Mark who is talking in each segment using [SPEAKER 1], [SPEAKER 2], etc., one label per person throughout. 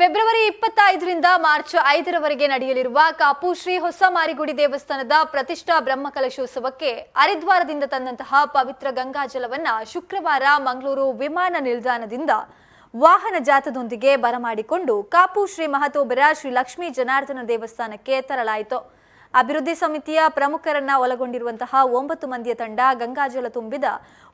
[SPEAKER 1] February ಇಪ್ಪತ್ತೈದರಿಂದ March ಐದರವರೆಗೆ ನಡೆಯಲಿರುವ ಕಾಪು ಶ್ರೀ ಹೊಸ ಮಾರಿಗುಡಿ ದೇವಸ್ಥಾನದ ಪ್ರತಿಷ್ಠಾ ಬ್ರಹ್ಮಕಲಶೋತ್ಸವಕ್ಕೆ ಹರಿದ್ವಾರದಿಂದ ತಂದಂತಹ ಪವಿತ್ರ ಗಂಗಾಜಲವನ್ನ ಶುಕ್ರವಾರ ಮಂಗಳೂರು ವಿಮಾನ ನಿಲ್ದಾಣದಿಂದ ವಾಹನ ಜಾಥದೊಂದಿಗೆ ಬರಮಾಡಿಕೊಂಡು ಕಾಪು ಶ್ರೀ ಮಹತೋಬರ ಶ್ರೀ ಲಕ್ಷ್ಮೀ ಜನಾರ್ದನ ದೇವಸ್ಥಾನಕ್ಕೆ ತರಲಾಯಿತು. ಅಭಿವೃದ್ಧಿ ಸಮಿತಿಯ ಪ್ರಮುಖರನ್ನ ಒಳಗೊಂಡಿರುವಂತಹ ಒಂಬತ್ತು ಮಂದಿಯ ತಂಡ ಗಂಗಾಜಲ ತುಂಬಿದ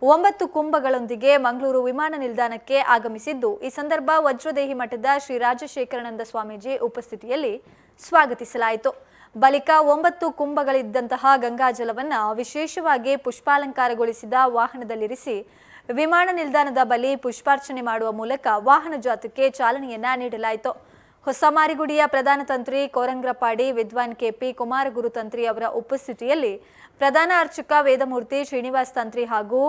[SPEAKER 1] ಒಂಬತ್ತು ಕುಂಭಗಳೊಂದಿಗೆ ಮಂಗಳೂರು ವಿಮಾನ ನಿಲ್ದಾಣಕ್ಕೆ ಆಗಮಿಸಿದ್ದು, ಈ ಸಂದರ್ಭ ವಜ್ರದೇಹಿ ಮಠದ ಶ್ರೀ ರಾಜಶೇಖರಾನಂದ ಸ್ವಾಮೀಜಿ ಉಪಸ್ಥಿತಿಯಲ್ಲಿ ಸ್ವಾಗತಿಸಲಾಯಿತು. ಬಳಿಕ ಒಂಬತ್ತು ಕುಂಭಗಳಿದ್ದಂತಹ ಗಂಗಾಜಲವನ್ನ ವಿಶೇಷವಾಗಿ ಪುಷ್ಪಾಲಂಕಾರಗೊಳಿಸಿದ ವಾಹನದಲ್ಲಿರಿಸಿ ವಿಮಾನ ನಿಲ್ದಾಣದ ಬಳಿ ಪುಷ್ಪಾರ್ಚನೆ ಮಾಡುವ ಮೂಲಕ ವಾಹನ ಜಾಥಕ್ಕೆ ಚಾಲನೆಯನ್ನ ನೀಡಲಾಯಿತು. ಹೊಸ ಮಾರಿಗುಡಿಯ ಪ್ರಧಾನ ತಂತ್ರಿ ಕೋರಂಗ್ರಪಾಡಿ ವಿದ್ವಾನ್ ಕೆಪಿ ಕುಮಾರಗುರು ತಂತ್ರಿ ಅವರ ಉಪಸ್ಥಿತಿಯಲ್ಲಿ ಪ್ರಧಾನ ಅರ್ಚಕ ವೇದಮೂರ್ತಿ ಶ್ರೀನಿವಾಸ್ ತಂತ್ರಿ ಹಾಗೂ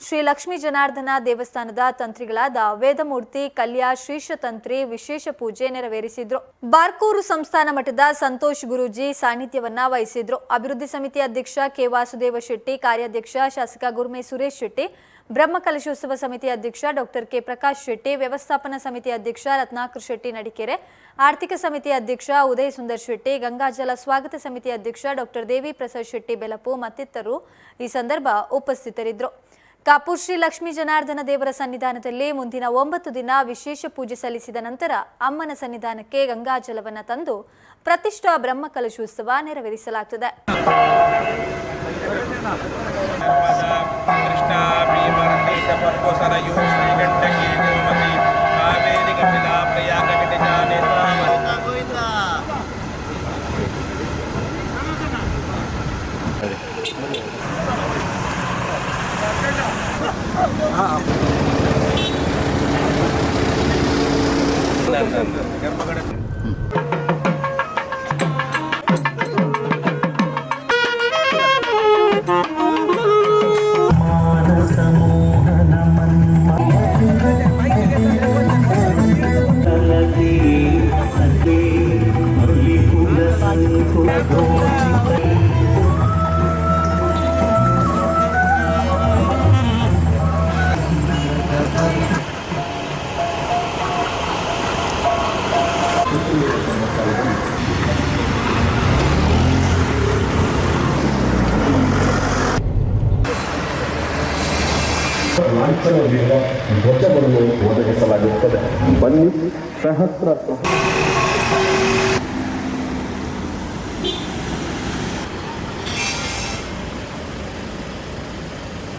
[SPEAKER 1] ಶ್ರೀ ಲಕ್ಷ್ಮೀ ಜನಾರ್ದನ ದೇವಸ್ಥಾನದ ತಂತ್ರಿಗಳಾದ ವೇದಮೂರ್ತಿ ಕಲ್ಯಾ ಶ್ರೀಶ ತಂತ್ರಿ ವಿಶೇಷ ಪೂಜೆ ನೆರವೇರಿಸಿದ್ರು. ಬಾರ್ಕೂರು ಸಂಸ್ಥಾನ ಮಠದ ಸಂತೋಷ್ ಗುರೂಜಿ ಸಾನ್ನಿಧ್ಯವನ್ನ ವಹಿಸಿದ್ರು. ಅಭಿವೃದ್ಧಿ ಸಮಿತಿ ಅಧ್ಯಕ್ಷ ಕೆ ವಾಸುದೇವ ಶೆಟ್ಟಿ, ಕಾರ್ಯಾಧ್ಯಕ್ಷ ಶಾಸಕ ಗುರುಮೆ ಸುರೇಶ್ ಶೆಟ್ಟಿ ಬ್ರಹ್ಮ ಕಲಶೋತ್ಸವ ಸಮಿತಿ ಅಧ್ಯಕ್ಷ ಡಾಕ್ಟರ್ ಕೆ ಪ್ರಕಾಶ್ ಶೆಟ್ಟಿ, ವ್ಯವಸ್ಥಾಪನಾ ಸಮಿತಿ ಅಧ್ಯಕ್ಷ ರತ್ನಾಕರ್ ಶೆಟ್ಟಿ ನಡಿಕೆರೆ, ಆರ್ಥಿಕ ಸಮಿತಿ ಅಧ್ಯಕ್ಷ ಉದಯ್ ಸುಂದರ್ ಶೆಟ್ಟಿ ಗಂಗಾಜಲ ಸ್ವಾಗತ ಸಮಿತಿ ಅಧ್ಯಕ್ಷ ಡಾಕ್ಟರ್ ದೇವಿ ಪ್ರಸಾದ್ ಶೆಟ್ಟಿ ಬೆಲಪು ಮತ್ತಿತರರು ಈ ಸಂದರ್ಭ ಉಪಸ್ಥಿತರಿದ್ದರು. ಕಾಪು ಶ್ರೀ ಲಕ್ಷ್ಮೀ ಜನಾರ್ದನ ದೇವರ ಸನ್ನಿಧಾನದಲ್ಲಿ ಮುಂದಿನ ಒಂಬತ್ತು ದಿನ ವಿಶೇಷ ಪೂಜೆ ಸಲ್ಲಿಸಿದ ನಂತರ ಅಮ್ಮನ ಸನ್ನಿಧಾನಕ್ಕೆ ಗಂಗಾಜಲವನ್ನು ತಂದು ಪ್ರತಿಷ್ಠಾ ಬ್ರಹ್ಮ ಕಲಶೋತ್ಸವ ನೆರವೇರಿಸಲಾಗುತ್ತದೆ
[SPEAKER 2] ಲಾಂಛನದಿಂದ ಧ್ವಜವನ್ನು ಒದಗಿಸಲಾಗುತ್ತದೆ ಬನ್ನಿ ಸಹಸ್ರ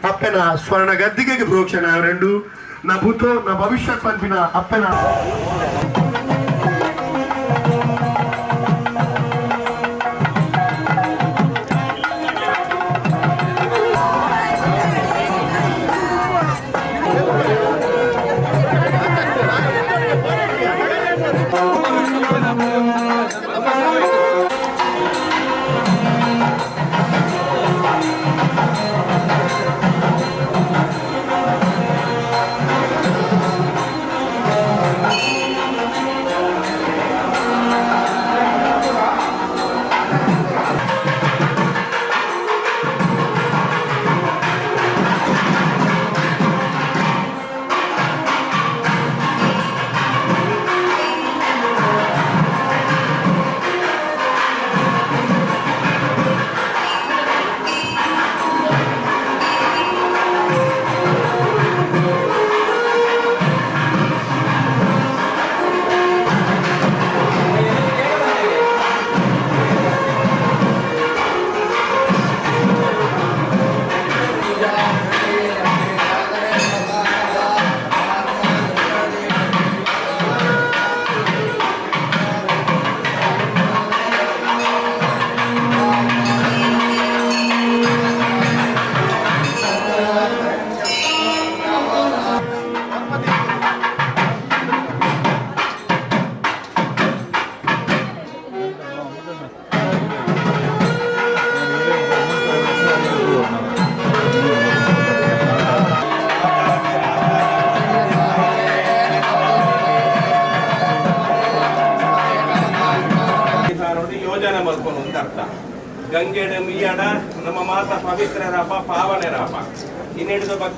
[SPEAKER 3] ಅಪ್ಪನ ಸ್ವರ್ಣ ಗದ್ದಿಗೆಗೆ ಪ್ರೋಕ್ಷಣ ಎರಡು ನಾ ಭೂತೋ ನಾ ಭವಿಷ್ಯ ಪಂಪಿನ ಅಪ್ಪನ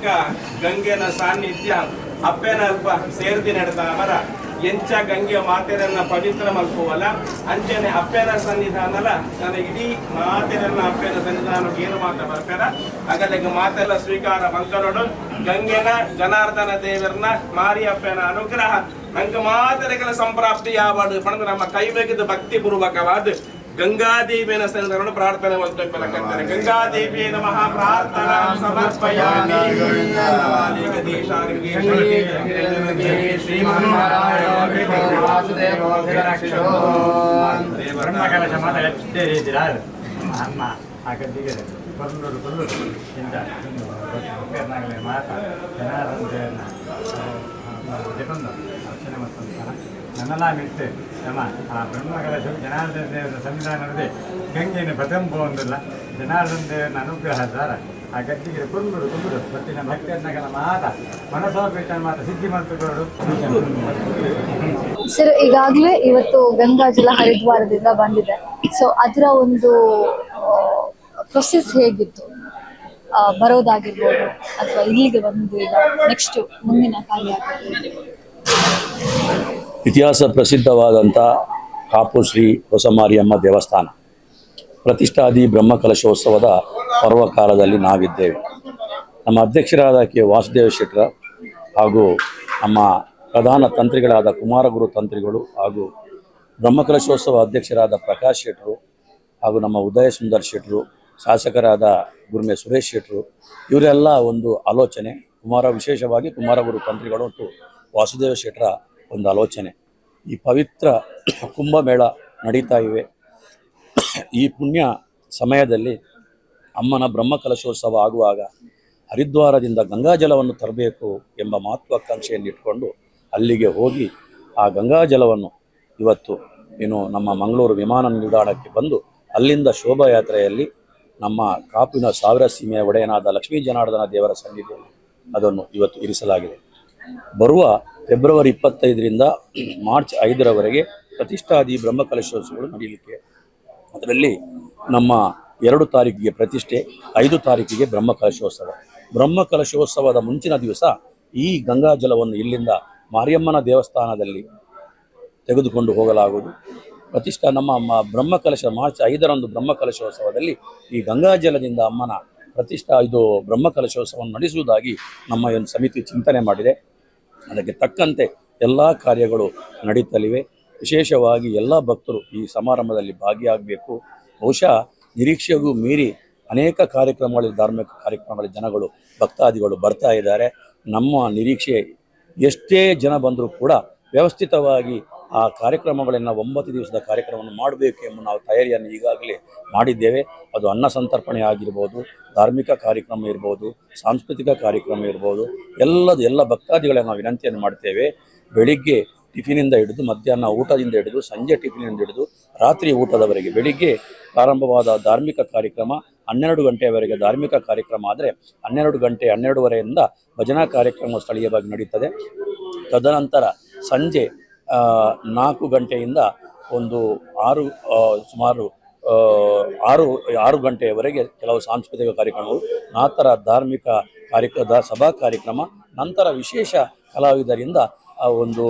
[SPEAKER 3] ಪಕ್ಕ ಗಂಗೆನ ಸಾನ್ನಿಧ್ಯ ಅಪ್ಪೆನ ಅಲ್ಪ ಸೇರ್ದಿ ನಡೆದ ಅಮರ. ಎಂಚ ಗಂಗೆಯ ಮಾತೆರನ್ನ ಪವಿತ್ರ ಮಲ್ಪುವಲ್ಲ ಅಂಚನೆ ಅಪ್ಪೆನ ಸನ್ನಿಧಾನಲ್ಲ ನನ್ನ ಇಡೀ ಮಾತೆರನ್ನ ಅಪ್ಪೆನ ಸನ್ನಿಧಾನ ಏನು ಮಾತ ಬರ್ತಾರ ಅಗಲಿಗೆ ಮಾತೆಲ್ಲ ಸ್ವೀಕಾರ ಮಂಕನೋಡು ಗಂಗೆನ ಜನಾರ್ದನ ದೇವರನ್ನ ಮಾರಿಯಪ್ಪನ ಅನುಗ್ರಹ. ನಂಗೆ ಮಾತೆರೆಗಳ ಸಂಪ್ರಾಪ್ತಿ ಯಾವಾಡು ಪಡೆದು ನಮ್ಮ ಕೈ ಬೇಕಿದ ಭಕ್ತಿ ಪೂರ್ವಕವಾದ ಗಂಗಾದೇವಿಯನ ಸನ್ನಿಧಾನ ಪ್ರಾರ್ಥನೆ ಮಾಡ್ತಾರೆ ಗಂಗಾದೇವಿಯ ನಮಃ ಪ್ರಾರ್ಥನಾ ಸಮರ್ಪಯಾಮಿ.
[SPEAKER 4] ಮಾತ ಜಪಂದು ಅರ್ಚನೆ ಮಾಡ್ಕೊಂತಾನ ನನ್ನೆಲ್ಲ ಮಿಟ್ಟು ನಮ್ಮ ಆ ಬ್ರಹ್ಮಕಲಶ ಜನಾರ್ದನ ದೇವರ ಸಂವಿಧಾನದಲ್ಲಿ ಗಂಗೆಯನ್ನು ಪ್ರಥಮ ಒಂದಿಲ್ಲ ಜನಾರ್ದನ ದೇವರ ಅನುಗ್ರಹ ಸಾರ. ಆ ಗದ್ದಿಗೆ ಕುಂದುಡು ಕುಂದುಡು ಬತ್ತಿನ ಭಕ್ತಿಯನ್ನಗಳ ಮಾತ. ಮನಸೋಪೇಟ ಮಾತ, ಸಿದ್ಧಿ ಮಂತ್ರಗಳು
[SPEAKER 5] ಸರ್, ಈಗಾಗಲೇ ಇವತ್ತು ಗಂಗಾ ಜಲ ಹರಿದ್ವಾರದಿಂದ ಬಂದಿದೆ. ಸೊ ಅದರ ಒಂದು ಪ್ರೊಸೆಸ್ ಹೇಗಿತ್ತು? ಬರೋದಾಗಿರ್ಬೋದು, ಅಥವಾ ಇಲ್ಲಿಗೆ ಬಂದು ಈಗ ನೆಕ್ಸ್ಟ್ ಮುಂದಿನ ಕಾರ್ಯ
[SPEAKER 6] ಇತಿಹಾಸ ಪ್ರಸಿದ್ಧವಾದಂಥ ಕಾಪು ಶ್ರೀ ಹೊಸಮಾರಿಯಮ್ಮ ದೇವಸ್ಥಾನ. ಪ್ರತಿಷ್ಠಾದಿ ಬ್ರಹ್ಮಕಲಶೋತ್ಸವದ ಪರ್ವಕಾಲದಲ್ಲಿ ನಾವಿದ್ದೇವೆ. ನಮ್ಮ ಅಧ್ಯಕ್ಷರಾದ ಕೆ ವಾಸುದೇವ ಶೆಟ್ಟರ ಹಾಗೂ ನಮ್ಮ ಪ್ರಧಾನ ತಂತ್ರಿಗಳಾದ ಕುಮಾರಗುರು ತಂತ್ರಿಗಳು ಹಾಗೂ ಬ್ರಹ್ಮಕಲಶೋತ್ಸವ ಅಧ್ಯಕ್ಷರಾದ ಪ್ರಕಾಶ್ ಶೆಟ್ಟರು ಹಾಗೂ ನಮ್ಮ ಉದಯ ಸುಂದರ್ ಶೆಟ್ಟರು, ಶಾಸಕರಾದ ಗುರುಮೆ ಸುರೇಶ್ ಶೆಟ್ಟರು, ಇವರೆಲ್ಲ ಒಂದು ಆಲೋಚನೆ. ಕುಮಾರ ವಿಶೇಷವಾಗಿ ಕುಮಾರಗುರು ತಂತ್ರಿಗಳು ಮತ್ತು ವಾಸುದೇವ ಶೆಟ್ಟರ ಒಂದು ಆಲೋಚನೆ. ಈ ಪವಿತ್ರ ಕುಂಭಮೇಳ ನಡೀತಾ ಇವೆ. ಈ ಪುಣ್ಯ ಸಮಯದಲ್ಲಿ ಅಮ್ಮನ ಬ್ರಹ್ಮಕಲಶೋತ್ಸವ ಆಗುವಾಗ ಹರಿದ್ವಾರದಿಂದ ಗಂಗಾಜಲವನ್ನು ತರಬೇಕು ಎಂಬ ಮಹತ್ವಾಕಾಂಕ್ಷೆಯನ್ನು ಇಟ್ಕೊಂಡು ಅಲ್ಲಿಗೆ ಹೋಗಿ ಆ ಗಂಗಾಜಲವನ್ನು ಇವತ್ತು ಏನು ನಮ್ಮ ಮಂಗಳೂರು ವಿಮಾನ ನಿಲ್ದಾಣಕ್ಕೆ ಬಂದು ಅಲ್ಲಿಂದ ಶೋಭಾಯಾತ್ರೆಯಲ್ಲಿ ನಮ್ಮ ಕಾಪಿನ ಸಾವಿರ ಸೀಮೆಯ ಒಡೆಯನಾದ ಲಕ್ಷ್ಮೀ ಜನಾರ್ದನ ದೇವರ ಸನ್ನಿಧಿಯಲ್ಲಿ ಅದನ್ನು ಇವತ್ತು ಇರಿಸಲಾಗಿದೆ. ಬರುವ ಫೆಬ್ರವರಿ ಇಪ್ಪತ್ತೈದರಿಂದ ಮಾರ್ಚ್ ಐದರವರೆಗೆ ಪ್ರತಿಷ್ಠಾದಿ ಬ್ರಹ್ಮಕಲಶೋತ್ಸವಗಳು ನಡೆಯಲಿಕ್ಕೆ. ಅದರಲ್ಲಿ ನಮ್ಮ ಎರಡು ತಾರೀಕಿಗೆ ಪ್ರತಿಷ್ಠೆ, ಐದು ತಾರೀಕಿಗೆ ಬ್ರಹ್ಮಕಲಶೋತ್ಸವ. ಬ್ರಹ್ಮಕಲಶೋತ್ಸವದ ಮುಂಚಿನ ದಿವಸ ಈ ಗಂಗಾ ಜಲವನ್ನು ಇಲ್ಲಿಂದ ಮಾರಿಯಮ್ಮನ ದೇವಸ್ಥಾನದಲ್ಲಿ ತೆಗೆದುಕೊಂಡು ಹೋಗಲಾಗುವುದು. ಪ್ರತಿಷ್ಠಾ ನಮ್ಮ ಬ್ರಹ್ಮಕಲಶ, ಮಾರ್ಚ್ ಐದರಂದು ಬ್ರಹ್ಮಕಲಶೋತ್ಸವದಲ್ಲಿ ಈ ಗಂಗಾಜಲದಿಂದ ಅಮ್ಮನ ಪ್ರತಿಷ್ಠಾ ಇದು ಬ್ರಹ್ಮಕಲಶೋತ್ಸವವನ್ನು ನಡೆಸುವುದಾಗಿ ನಮ್ಮ ಒಂದು ಸಮಿತಿ ಚಿಂತನೆ ಮಾಡಿದೆ. ಅದಕ್ಕೆ ತಕ್ಕಂತೆ ಎಲ್ಲ ಕಾರ್ಯಗಳು ನಡೀತಲಿವೆ. ವಿಶೇಷವಾಗಿ ಎಲ್ಲ ಭಕ್ತರು ಈ ಸಮಾರಂಭದಲ್ಲಿ ಭಾಗಿಯಾಗಬೇಕು. ಬಹುಶಃ ನಿರೀಕ್ಷೆಗೂ ಮೀರಿ ಅನೇಕ ಕಾರ್ಯಕ್ರಮಗಳಲ್ಲಿ, ಧಾರ್ಮಿಕ ಕಾರ್ಯಕ್ರಮಗಳಲ್ಲಿ ಜನಗಳು, ಭಕ್ತಾದಿಗಳು ಬರ್ತಾ ಇದ್ದಾರೆ. ನಮ್ಮ ನಿರೀಕ್ಷೆ ಎಷ್ಟೇ ಜನ ಬಂದರೂ ಕೂಡ ವ್ಯವಸ್ಥಿತವಾಗಿ ಆ ಕಾರ್ಯಕ್ರಮಗಳನ್ನು ಒಂಬತ್ತು ದಿವಸದ ಕಾರ್ಯಕ್ರಮವನ್ನು ಮಾಡಬೇಕು ಎಂಬ ನಾವು ತಯಾರಿಯನ್ನು ಈಗಾಗಲೇ ಮಾಡಿದ್ದೇವೆ. ಅದು ಅನ್ನ ಸಂತರ್ಪಣೆ ಆಗಿರ್ಬೋದು, ಧಾರ್ಮಿಕ ಕಾರ್ಯಕ್ರಮ ಇರ್ಬೋದು, ಸಾಂಸ್ಕೃತಿಕ ಕಾರ್ಯಕ್ರಮ ಇರ್ಬೋದು, ಎಲ್ಲದ ಎಲ್ಲ ಭಕ್ತಾದಿಗಳನ್ನು ನಾವು ವಿನಂತಿಯನ್ನು ಮಾಡ್ತೇವೆ. ಬೆಳಿಗ್ಗೆ ಟಿಫಿನಿಂದ ಹಿಡಿದು ಮಧ್ಯಾಹ್ನ ಊಟದಿಂದ ಹಿಡಿದು ಸಂಜೆ ಟಿಫಿನಿಂದ ಹಿಡಿದು ರಾತ್ರಿ ಊಟದವರೆಗೆ ಬೆಳಿಗ್ಗೆ ಪ್ರಾರಂಭವಾದ ಧಾರ್ಮಿಕ ಕಾರ್ಯಕ್ರಮ ಹನ್ನೆರಡು ಗಂಟೆಯವರೆಗೆ ಧಾರ್ಮಿಕ ಕಾರ್ಯಕ್ರಮ ಆದರೆ ಹನ್ನೆರಡು ಗಂಟೆ ಹನ್ನೆರಡುವರೆಯಿಂದ ಭಜನಾ ಕಾರ್ಯಕ್ರಮ ಸ್ಥಳೀಯವಾಗಿ ನಡೀತದೆ. ತದನಂತರ ಸಂಜೆ ನಾಲ್ಕು ಗಂಟೆಯಿಂದ ಒಂದು ಆರು ಸುಮಾರು ಆರು ಆರು ಗಂಟೆಯವರೆಗೆ ಕೆಲವು ಸಾಂಸ್ಕೃತಿಕ ಕಾರ್ಯಕ್ರಮಗಳು ನಂತರ ಧಾರ್ಮಿಕ ಕಾರ್ಯಕ್ರಮ ಸಭಾ ಕಾರ್ಯಕ್ರಮ, ನಂತರ ವಿಶೇಷ ಕಲಾವಿದರಿಂದ ಒಂದು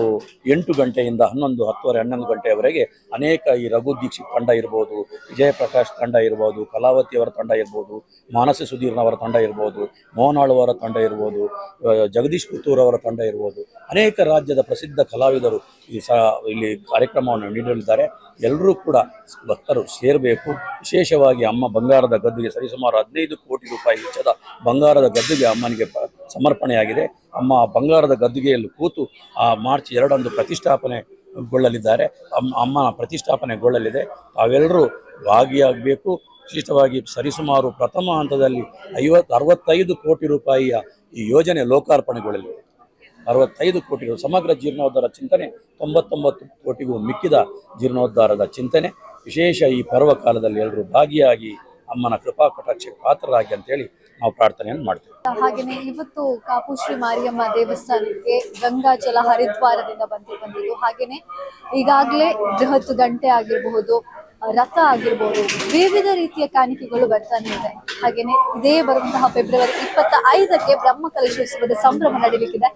[SPEAKER 6] ಎಂಟು ಗಂಟೆಯಿಂದ ಹನ್ನೊಂದು ಹತ್ತುವರೆ ಹನ್ನೊಂದು ಗಂಟೆಯವರೆಗೆ ಅನೇಕ ಈ ರಘು ದೀಕ್ಷಿತ್ ತಂಡ ಇರ್ಬೋದು ವಿಜಯ ಪ್ರಕಾಶ್ ತಂಡ ಇರ್ಬೋದು ಕಲಾವತಿಯವರ ತಂಡ ಇರ್ಬೋದು ಮಾನಸ ಸುಧೀರ್ನವರ ತಂಡ ಇರ್ಬೋದು ಮೋಹನಾಳುವರ ತಂಡ ಇರ್ಬೋದು ಆ, ಜಗದೀಶ್ ಪುತ್ತೂರ್ ಅವರ ತಂಡ ಇರ್ಬೋದು ಅನೇಕ ರಾಜ್ಯದ ಪ್ರಸಿದ್ಧ ಕಲಾವಿದರು ಈ ಸ ಇಲ್ಲಿ ಕಾರ್ಯಕ್ರಮವನ್ನು ನೀಡಲಿದ್ದಾರೆ. ಎಲ್ಲರೂ ಕೂಡ ಭಕ್ತರು ಸೇರಬೇಕು. ವಿಶೇಷವಾಗಿ ಅಮ್ಮ ಬಂಗಾರದ ಗದ್ದುಗೆ ಸರಿಸುಮಾರು ಹದಿನೈದು ಕೋಟಿ ರೂಪಾಯಿ ವೆಚ್ಚದ ಬಂಗಾರದ ಗದ್ದುಗೆ ಅಮ್ಮನಿಗೆ ಸಮರ್ಪಣೆಯಾಗಿದೆ. ಅಮ್ಮ ಆ ಬಂಗಾರದ ಗದ್ದುಗೆಯಲ್ಲಿ ಕೂತು ಆ ಮಾರ್ಚ್ ಎರಡೊಂದು ಪ್ರತಿಷ್ಠಾಪನೆಗೊಳ್ಳಲಿದ್ದಾರೆ. ಅಮ್ಮ ಅಮ್ಮನ ಪ್ರತಿಷ್ಠಾಪನೆಗೊಳ್ಳಲಿದೆ. ಅವೆಲ್ಲರೂ ಭಾಗಿಯಾಗಬೇಕು. ವಿಶಿಷ್ಟವಾಗಿ ಸರಿಸುಮಾರು ಪ್ರಥಮ ಹಂತದಲ್ಲಿ ಐವತ್ತು ಅರವತ್ತೈದು ಕೋಟಿ ರೂಪಾಯಿಯ ಈ ಯೋಜನೆ ಲೋಕಾರ್ಪಣೆಗೊಳ್ಳಲಿದೆ. ಅರವತ್ತೈದು ಕೋಟಿ ಸಮಗ್ರ ಜೀರ್ಣೋದ್ಧಾರ ಚಿಂತನೆ, ತೊಂಬತ್ತೊಂಬತ್ತು ಕೋಟಿಗೂ ಮಿಕ್ಕಿದ ಜೀರ್ಣೋದ್ಧಾರದ ಚಿಂತನೆ. ವಿಶೇಷ ಈ ಪರ್ವಕಾಲದಲ್ಲಿ ಎಲ್ಲರೂ ಭಾಗಿಯಾಗಿ ಅಮ್ಮನ ಕೃಪಾ ಕಟಾಕ್ಷಕ್ಕೆ ಪಾತ್ರರಾಗಿ ಅಂತೇಳಿ ನಾವು ಪ್ರಾರ್ಥನೆಯನ್ನು ಮಾಡ್ತೇವೆ.
[SPEAKER 5] ಹಾಗೆಯೇ ಇವತ್ತು ಕಾಪು ಶ್ರೀ ಮಾರಿಯಮ್ಮ ದೇವಸ್ಥಾನಕ್ಕೆ ಗಂಗಾ ಜಲ ಹರಿದ್ವಾರದಿಂದ ಬಂದು ಬಂದಿದ್ದು. ಹಾಗೆಯೇ ಈಗಾಗಲೇ ಬೃಹತ್ ಗಂಟೆ ಆಗಿರಬಹುದು ರಥ ಆಗಿರ್ಬೋದು ವಿವಿಧ ರೀತಿಯ ಕಾಣಿಕೆಗಳು ಬರ್ತಾನೆ ಇದೆ ಹಾಗೇನೆ ಇದೇ ಬರುವಂತಹ ಫೆಬ್ರವರಿ ಇಪ್ಪತ್ತ ಐದಕ್ಕೆ ಬ್ರಹ್ಮ ಕಲಶೋತ್ಸವದ ಸಂಭ್ರಮ ನಡೀಲಿಕ್ಕಿದೆ.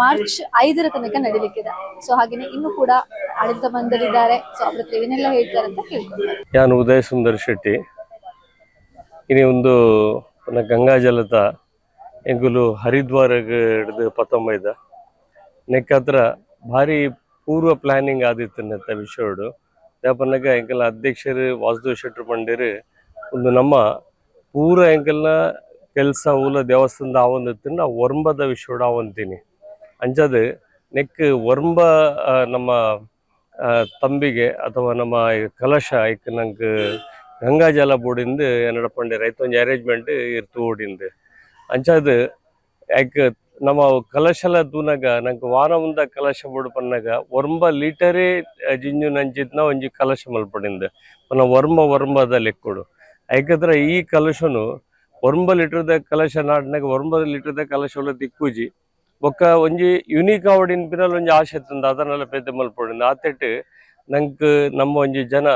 [SPEAKER 5] ಮಾರ್ಚ್ ಐದರ ತನಕ ನಡೀಲಿಕ್ಕಿದೆ. ಸೊ ಹಾಗೇನೆ ಇನ್ನು ಕೂಡ ಆಡಳಿತ ಮಂಡಳಿದ್ದಾರೆ. ಸೊ ಅವ್ರ ಹತ್ರ ಏನೆಲ್ಲ ಹೇಳ್ತಾರೆ ಅಂತ ಕೇಳ್ಕೊಂಡು
[SPEAKER 7] ನಾನು ಉದಯ ಸುಂದರ್ ಶೆಟ್ಟಿ. ಇನಿ ಒಂದು ಪುನ ಗಂಗಾ ಜಲದ ಎಂಗುಲು ಹರಿದ್ವಾರಗ್ ಹಿಡಿದು ಪತ್ತೊಂಬೈದ. ನೆಕ್ ಹತ್ರ ಭಾರಿ ಪೂರ್ವ ಪ್ಲಾನಿಂಗ್ ಆದಿತ್ತನ್ನತ್ತ ವಿಷಯಡು ಯಾಪನ್ನಗ ಎಂಕಲ್ನ ಅಧ್ಯಕ್ಷರು, ವಾಸುದೇವ್ ಶೆಟ್ಟರು ಪಂಡಿರು, ಒಂದು ನಮ್ಮ ಪೂರ ಎಂಕಲ್ನ ಕೆಲಸ, ಊಲ, ದೇವಸ್ಥಾನದ ಆವೊಂದಿತ್ತಿನ ವರ್ಮದ ವಿಷಯಡು ಆವಂತೀನಿ ಅಂಚದು ನೆಕ್ ವರ್ಮ ನಮ್ಮ ತಂಬಿಗೆ ಅಥವಾ ನಮ್ಮ ಕಲಶ, ಐಕ್ ನಂಗೆ ಗಂಗಾಜಲ ಬೋರ್ಡಿಂದ ಏನಡ ಪಂಡೆ ರೈತೊಂಜಿ ಅರೇಂಜ್ಮೆಂಟ್ ಇರ್ತು ಓಡಿಂದು ಅಂಚಾದ್ ಐಕ್ ನಮ್ಮ ಕಲಶಲ ತೂನಗ ನಂಗೆ ವಾರ ಮುಂದ ಕಲಶ ಬೋರ್ಡ್ ಪನ್ನಗ ವರ್ಮ ಲೀಟರೇ ಜಿಂಜು ನಂಚಿತ್ನ ಒಂಜಿ ಕಲಶ ಮಲ್ಪಡಿಂದ. ಪನ್ನ ವರ್ಮ ವರ್ಮದ ಲೆಕ್ಕಡು ಯಾಕಂದ್ರ ಈ ಕಲಶನು ಒರ್ಮ ಲೀಟರ್ದ ಕಲಶ ನಾಡಿನಾಗ ವರ್ಂಬ ಲೀಟರ್ದ ಕಲಶ ಒಲ್ಲ ತಿಕ್ಕುಜಿ ಒಕ್ಕ ಒಂಜಿ ಯುನೀಕ್ ಆವಡಿನ ಪಿನಲ್ಲಿ ಒಂಜಿ ಆಶೆ ತಂದ ಅದನ್ನೆಲ್ಲ ಪೆದ್ದ ಮಲ್ಪಡಿಂದ. ಆತೆಟ್ ನಂಗೆ ನಮ್ಮ ಒಂಜಿ ಜನ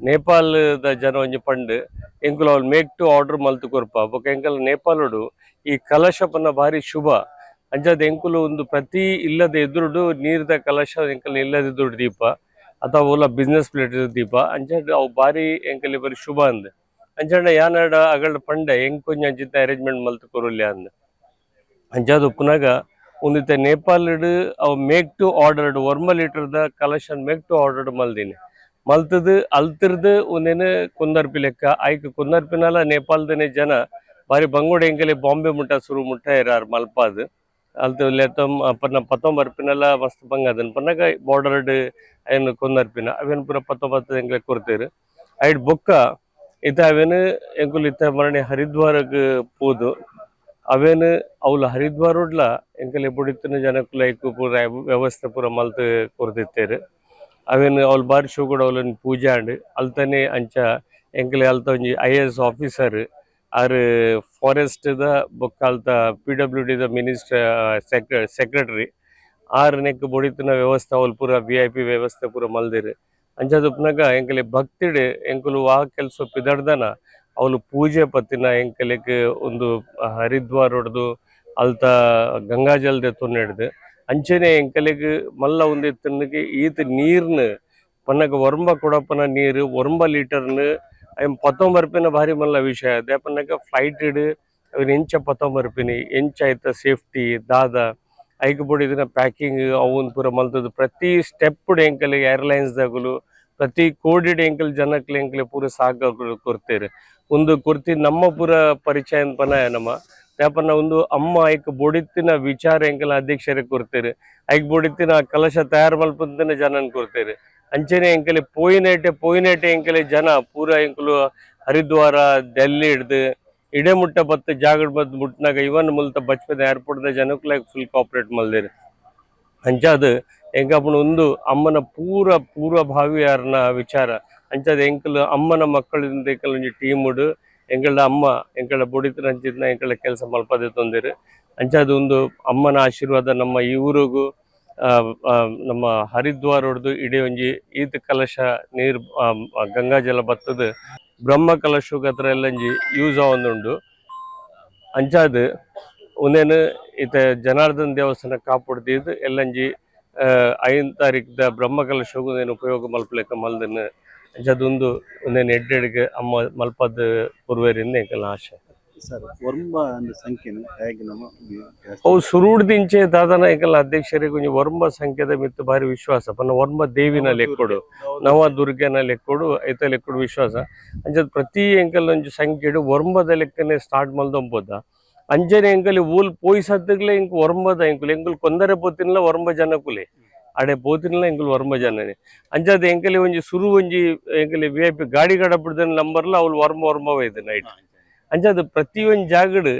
[SPEAKER 7] ನೇಪಾಳದ ಜನ ಒಂಜಿ ಪಂಡ್ ಎಂಕುಲು ಅವ್ಲು ಮೇಕ್ ಟು ಆರ್ಡರ್ ಮಲ್ತು ಕೊರ್ಪ. ಬೊಕ ಎಂಕಲ್ ನೇಪಾಳಡು ಈ ಕಲಶ ಪನ್ನ ಭಾರಿ ಶುಭ. ಅಂಚಾದ ಎಂಕುಲು ಒಂದು ಪ್ರತಿ ಇಲ್ಲದ ಎದುರುಡು ನೀರ್ದ ಕಲಶ ಎಂಕಲ್ ಇಲ್ಲದ ಎದುರು ದೀಪ. ಅಥವಾ ಓಲ ಬಿಸ್ನೆಸ್ ಪ್ಲೇಟ್ ದೀಪ. ಅಂಚಡ್ ಅವು ಭಾರಿ ಎಂಕಲಿ ಬರೀ ಶುಭ ಅಂದ್. ಅಂಚಂಡ ಯಾನಡ ಅಗಳ ಪಂಡ ಎಂಕ್ ಕೊಂಚ ಅಂಚಿತ್ತ ಅರೇಂಜ್ಮೆಂಟ್ ಮಲ್ತು ಕೊರಲ್ಯ ಅಂದ್. ಅಂಚಾದ ಉಪ್ಪುನಾಗ ಒಂದಿತ್ತ ನೇಪಾಳಡ್ ಅವು ಮೇಕ್ ಟು ಆರ್ಡರ್ಡ್ ವರ್ಮ ಲೀಟರ್ದ ಕಲಶನ್ ಮೇಕ್ ಟು ಆರ್ಡರ್ಡ್ ಮಲ್ದಿನಿ. ಮಲ್ತದು, ಅಲ್ತಿರ್ದು ಒಂದೇನು ಕುಂದರ್ಪಿ ಲೆಕ್ಕ. ಐಕ್ ಕುಂದರ್ಪಿನಲ್ಲ ನೇಪಾಳದನೆ ಜನ ಬಾರಿ ಬಂಗೋಡೆ ಎಂಕಲೆ ಬಾಂಬೆ ಮುಟ್ಟ ಸುರು ಮುಟ್ಟ ಇರಾರ್ ಮಲ್ಪಾದ್. ಅಲ್ತು ಲೆತ್ತಮ್ ಪನ್ನ ಪತ್ತೊಂಬರ್ಪಿನಲ ಮಸ್ತ್ ಬಂಗ ಅದನ್ ಪನ್ನಗ ಬಾರ್ಡರ್ಡ್ ಏನು ಕುಂದರ್ಪಿನ. ಅವೇನು ಪೂರ ಪತ್ತೊಂಬತ್ತು ಎಂಕ್ಲೆ ಕೊರ್ತೀರು ಐಡ್ ಬೊಕ್ಕ ಇತ್ತ ಅವೇನು ಎಂಕುಲ್ ಇತ್ತ ಮರಣೆ ಹರಿದ್ವಾರಗ್ ಪೋದು. ಅವೇನು ಅವ್ಲ ಹರಿದ್ವಾರೋಡ್ಲ ಎಂಕಲೆ ಬುಡಿತಿನ ಜನಕ್ಕೂ ಲೈಕ್ ಪೂರ ವ್ಯವಸ್ಥೆ ಪೂರ ಮಲ್ತು ಕೊರ್ದಿತ್ತೇರು ಅವೇನು ಅವ್ಲು ಬಾರಿ ಶೋಗುಡ ಪೂಜೆ ಆಂಡ್ ಅಲ್ತನೆ ಅಂಚ ಎಂಕಲೆ ಅಲ್ತ ಒಂಜಿ I A S officer R forest ದ ಬೊಕ್ಕ ಅಲ್ತ ಪಿ ಡಬ್ಲ್ಯೂ ದ ಮಿನಿಸ್ಟರ್ ಸೆಕ್ರೆಟರಿ ಆರ್ ನೆಕ್ ಬೊಡಿತನ ವ್ಯವಸ್ಥೆ ಅವ್ಲು ಪೂರ ವಿ ಐ ಪಿ ವ್ಯವಸ್ಥೆ ಪೂರ ಮಲ್ದಿರು. ಅಂಚದುಪ್ನಾಗ ಎಂಕಲೆ ಭಕ್ತಿಡ್ ಎಂಕುಲು ಆ ಕೆಲಸ ಪಿದಡ್ದನ ಅವಳು ಪೂಜೆ ಪತ್ತಿನ ಎಂಕಲೆಕ್ ಒಂದು ಹರಿದ್ವಾರ್ ಹೊಡೆದು ಅಲ್ತ ಗಂಗಾಜಲದ ತೊನ್ನೆಡ್ದು. ಅಂಚನೆ ಎಂಕಲೆಗ್ ಮಲ್ಲ ಒಂದು ತಿನ್ನಗೆ ಈತ ನೀರ್ನ, ಪನ್ನಗ ವರ್ಮ ಕೊಡಪನ ನೀರು, ವರ್ಮ ಲೀಟರ್ನ, ಅಯ್ಯಂ ಪತ್ತೊಂಬರ್ಪಿನ ಭಾರಿ ಮಲ್ಲ ವಿಷಯ ಅದೇ. ಪನ್ನಗ ಫ್ಲೈಟ್ ಇಡ್, ಅವನ್ ಎಂಚ ಪತ್ತೊಂಬರ್ಪಿನಿ ಎಂಚ ಆಯ್ತ ಸೇಫ್ಟಿ ದಾದ. ಐಕ್ ಬುಡಿದಿನ ಪ್ಯಾಕಿಂಗ್ ಅವನ್ ಪೂರ ಮಲ್ತದ್ದು ಪ್ರತಿ ಸ್ಟೆಪ್ ಎಂಕಲಿಗೆ ಏರ್ಲೈನ್ಸ್ ದಾಗಲು ಪ್ರತಿ ಕೋಡಿಡ್ ಎಂಕಲ್, ಜನಕ್ಲೆ ಎಂಕಲೆ ಪೂರ ಸಾಕ ಕೊಡ್ತೇರು. ಒಂದು ಕುರ್ತಿ ನಮ್ಮ ಪೂರ ಪರಿಚಯ ಪನ ನಮ್ಮ. ಯಾಪನ್ನ ಒಂದು ಅಮ್ಮ ಐಕ್ ಬೊಡಿತ್ತಿನ ವಿಚಾರ ಎಂಕಲ ಅಧ್ಯಕ್ಷರಿಗೆ ಕೊಡ್ತೇರು. ಐಕ್ ಬೊಡಿತ್ತಿನ ಕಲಶ ತಯಾರು ಮಲ್ಪಂತಿನ ಜನನ್ ಕೊಡ್ತೇರು. ಅಂಚನೆ ಎಂಕಲೆ ಪೋಯಿನೇಟೆ ಪೋಯಿನೇಟೆ ಎಂಕಲೆ ಜನ ಪೂರ ಎಂಕಲು ಹರಿದ್ವಾರ, ಡೆಲ್ಲಿ ಹಿಡ್ದು ಇಡೆ ಮುಟ್ಟ ಬತ್ತ, ಜಾಗಡ್ ಬತ್ ಮುಟ್ನಾಗ ಇವನ್ ಮುಲ್ತ ಬಚ್ಪದ ಏರ್ಪೋರ್ಟ್ದ ಲೈಕ್ ಫುಲ್ ಕಾಪರೇಟ್ ಮಲ್ದಿರಿ ಅಂಚಾದ ಎಂಕಪ್ಪನ ಒಂದು ಅಮ್ಮನ ಪೂರ ಪೂರ್ವ ಭಾವಿಯಾರನ ವಿಚಾರ ಅಂಚಾದ ಎಂಕಲು ಅಮ್ಮನ ಮಕ್ಕಳಿಂದ ಎಂಕಲ್ ಒಂಜಿ ಟೀಮ್ ಉಡು ಅಮ್ಮ ಎಂಕಲ್ಡ ಬುಡಿತ ಅಂಚಿದ್ನ ಎಂಕಲ್ಡ ಕೆಲಸ ಮಲ್ಪದೆ ತೊಂದಿರು ಅಂಚಾದ ಒಂದು ಅಮ್ಮನ ಆಶೀರ್ವಾದ ನಮ್ಮ ಈ ಊರಿಗೂ ನಮ್ಮ ಹರಿದ್ವಾರ ಹೊಡೆದು ಇಡೀ ಒಂಜಿ ಈತ ಕಲಶ ನೀರು ಗಂಗಾಜಲ ಬತ್ತದ ಬ್ರಹ್ಮ ಕಲಶಕ್ಕೆ ಹತ್ರ ಎಲ್ಲ ಒಂಜಿ ಯೂಸ್ ಆವೊಂದುಂಡು ಅಂಚಾದ ಒಂದೇನು ಈತ ಜನಾರ್ದನ್ ದೇವಸ್ಥಾನ ಕಾಪಾಡ್ದಿದ್ದು ಎಲ್ಲಂಜಿ ಐನ್ ತಾರೀಕ್ದ ಬ್ರಹ್ಮ ಕಲಶಗೂ ಉಪಯೋಗ ಮಲ್ಪಲೇಕ ಮಲ್ದನ್ ಅಂಚಾದೊಂದು ಒಂದೇ ನೆಡ್ಡೆಡ್ಗೆ ಅಮ್ಮ ಮಲ್ಪದ ಪೂರ್ವರಿಂದ ಆಶೆ.
[SPEAKER 8] ಸರ್ ವರ್ಮ ಅಂದ ಸಂಖ್ಯೆನು ಹೇಗೆ ನಮ್ಮ
[SPEAKER 7] ಅವು ಸುರುಡ್ದಿಂಚೆ ದಾದನ ಎಂಕಲ್ಲ ಅಧ್ಯಕ್ಷರಿಗೆ ಒಂಜಿ ವರ್ಮ ಸಂಖ್ಯೆದ ಮಿತ್ತು ಭಾರಿ ವಿಶ್ವಾಸ. ಪನ್ನ ವರ್ಮ ದೇವಿನ ಲೆಕ್ಕೊಡು ನವ ದುರ್ಗೆನ ಲೆಕ್ಕೊಡು ಐತ ಲೆಕ್ಕೊಡು ವಿಶ್ವಾಸ. ಅಂಚದ ಪ್ರತಿ ಎಂಕಲ್ ಒಂಜಿ ಸಂಖ್ಯೆಡು ವರ್ಮದ ಲೆಕ್ಕನೆ ಸ್ಟಾರ್ಟ್ ಮಲ್ದೊಂಬೋದ ಅಂಜನೆ ಎಂಕಲಿ ಊಲ್ ಪೋಯಿಸತ್ತಗ್ಲೆ ಇಂಕ್ ವರ್ಮದ ಎಂಕುಲು. ಎಂಕುಲ್ ಕೊಂದರೆ ಪೋತಿನ್ಲ ವರ್ಮ ಜನಕುಲೆ. ಅಡೆ ಪೋತಿನ್ಲ ಎಂಕುಲು ವರ್ಮ ಜನನೆ ಅಂಜದ ಎಂಕಲಿ ಒಂಜಿ ಸುರು ಒಂಜಿ ಎಂಕಲಿ ವಿ ಐ ಪಿ ಗಾಡಿ ಗಡಪಡ್ದನ್ ನಂಬರ್ಲ ಅವ್ಲು ವರ್ಮ ವರ್ಮವ ಇದೆ ನೈಟ್ ಅಂಚದ ಪ್ರತಿ ಒಂಜಿ ಜಾಗಡ್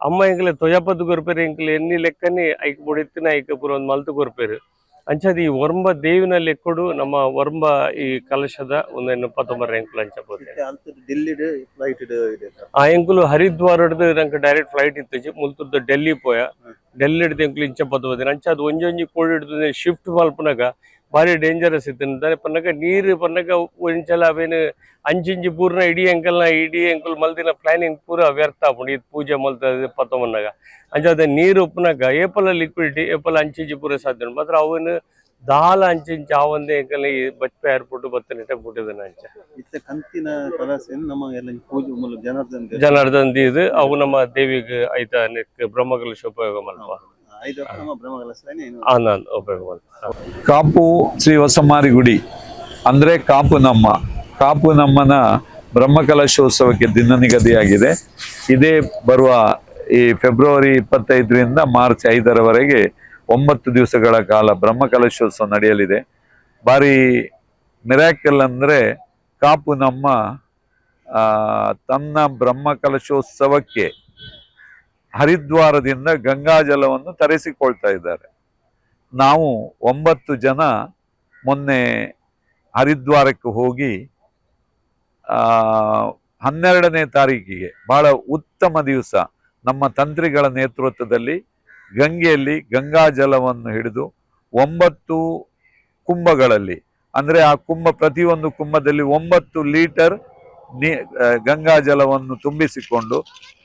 [SPEAKER 7] ಅಮ್ಮ ಎಂಕಲೆ ತೊಜಪತ್ತು ಕೊರ್ಪೇರು ಎಂಕಲೆ ಎನ್ನಿ ಲೆಕ್ಕನೆ ಐಕ್ ಬುಡಿತ್ತಿನ ಐಕ್ ಪೂರ ಒಂದು ಮಲ್ತು ಕೊರ್ಪೇರು ಅಂಚದ ಈ ವರ್ಮ ದೇವಿನಲ್ಲಿ ಕೊಡು ನಮ್ಮ ವರ್ಮ ಈ ಕಲಶದ ಒಂದು ಪತ್ತೊಂಬರ ಎಂಕುಲು ಅಂಚ ಆ ಎಂಕುಲು ಹರಿದ್ವಾರ ಹಿಡಿದು ನಂಗೆ ಡೈರೆಕ್ಟ್ ಫ್ಲೈಟ್ ಇತ್ತು ದ ಡೆಲ್ಲಿ ಪೋಯ. ಡೆಲ್ಲಿ ಹಿಡಿದು ಎಂಕುಲು ಇಂಚ ಪತ್ತೊಂಬತ್ತು ಅಂಚ ಅದು ಒಂಜಿ ಒಂಜಿ ಕೋಡಿ ಹಿಡಿದು ಶಿಫ್ಟ್ ಮಲ್ಪನಾಗ ಭಾರಿ ಡೇಂಜರಸ್ ಇತ್ತು. ದಾನೆ ಪನ್ನಗ ನೀರು ಪನ್ನಗ ಒಂಚಲ ಅವೇನು ಇಂಚು ಪೂರ್ಣ ಇಡೀ ಅಂಕಲ್ನ ಇಡೀ ಅಂಕಲ್ ಮಲ್ದಿನ ಪ್ಲಾನಿಂಗ್ ಪೂರ ವ್ಯರ್ಥ ಆಗ್ಬಿಡಿ ಇದು ಪೂಜೆ ಮಲ್ತದೆ ಪತ್ತೊಮ್ಮನ್ನಾಗ ಅಂಚದ ನೀರು ಉಪ್ಪನಾಗ ಏಪಲ ಲಿಕ್ವಿಡಿಟಿ ಏಪಲ ಅಂಚಿಂಚಿ ಪೂರ ಸಾಧ್ಯ ಮಾತ್ರ ಅವನು ದಾಲ ಅಂಚಿಂಚ ಆ ಒಂದೇ ಅಂಕಲ್ ಈ ಬಚ್ಚ ಏರ್ಪೋರ್ಟ್ ಬತ್ತ ನೆಟ್ಟ ಬಿಟ್ಟಿದ್ದಾನೆ ಅಂಚ.
[SPEAKER 8] ಇತ್ತ ಕಂತಿನ ನಮ್ಮ ಎಲ್ಲ ಪೂಜೆ ಮೂಲಕ ಜನಾರ್ದನ್
[SPEAKER 7] ಜನಾರ್ದನ್ ಇದು. ಅವು ನಮ್ಮ ದೇವಿಗೆ ಐತ ನೆಕ್ ಬ್ರಹ್ಮಕಲಶ ಉಪಯೋಗ ಮಾಡುವ
[SPEAKER 9] ಕಾಪು ಶ್ರೀ ಹೊಸಮಾರಿ ಗುಡಿ. ಅಂದ್ರೆ ಕಾಪು ನಮ್ಮ. ಕಾಪು ನಮ್ಮನ ಬ್ರಹ್ಮಕಲಶೋತ್ಸವಕ್ಕೆ ದಿನ ನಿಗದಿಯಾಗಿದೆ ಇದೇ ಬರುವ ಈ ಫೆಬ್ರವರಿ ಇಪ್ಪತ್ತೈದರಿಂದ ಮಾರ್ಚ್ ಐದರವರೆಗೆ ಒಂಬತ್ತು ದಿವಸಗಳ ಕಾಲ ಬ್ರಹ್ಮಕಲಶೋತ್ಸವ ನಡೆಯಲಿದೆ. ಭಾರಿ ಮಿರಾಕಲ್ ಅಂದ್ರೆ ಕಾಪು ನಮ್ಮ ಆ, ತನ್ನ ಬ್ರಹ್ಮಕಲಶೋತ್ಸವಕ್ಕೆ ಹರಿದ್ವಾರದಿಂದ ಗಂಗಾಜಲವನ್ನು ತರಿಸಿಕೊಳ್ತಾ ಇದ್ದಾರೆ. ನಾವು ಒಂಬತ್ತು ಜನ ಮೊನ್ನೆ ಹರಿದ್ವಾರಕ್ಕೆ ಹೋಗಿ ಹನ್ನೆರಡನೇ ತಾರೀಕಿಗೆ ಬಹಳ ಉತ್ತಮ ದಿವಸ. ನಮ್ಮ ತಂತ್ರಿಗಳ ನೇತೃತ್ವದಲ್ಲಿ ಗಂಗೆಯಲ್ಲಿ ಗಂಗಾ ಜಲವನ್ನು ಹಿಡಿದು ಒಂಬತ್ತು ಕುಂಭಗಳಲ್ಲಿ, ಅಂದರೆ ಆ ಕುಂಭ ಪ್ರತಿಯೊಂದು ಕುಂಭದಲ್ಲಿ ಒಂಬತ್ತು ಲೀಟರ್ ನೀ ಗಂಗಾ ಜಲವನ್ನು ತುಂಬಿಸಿಕೊಂಡು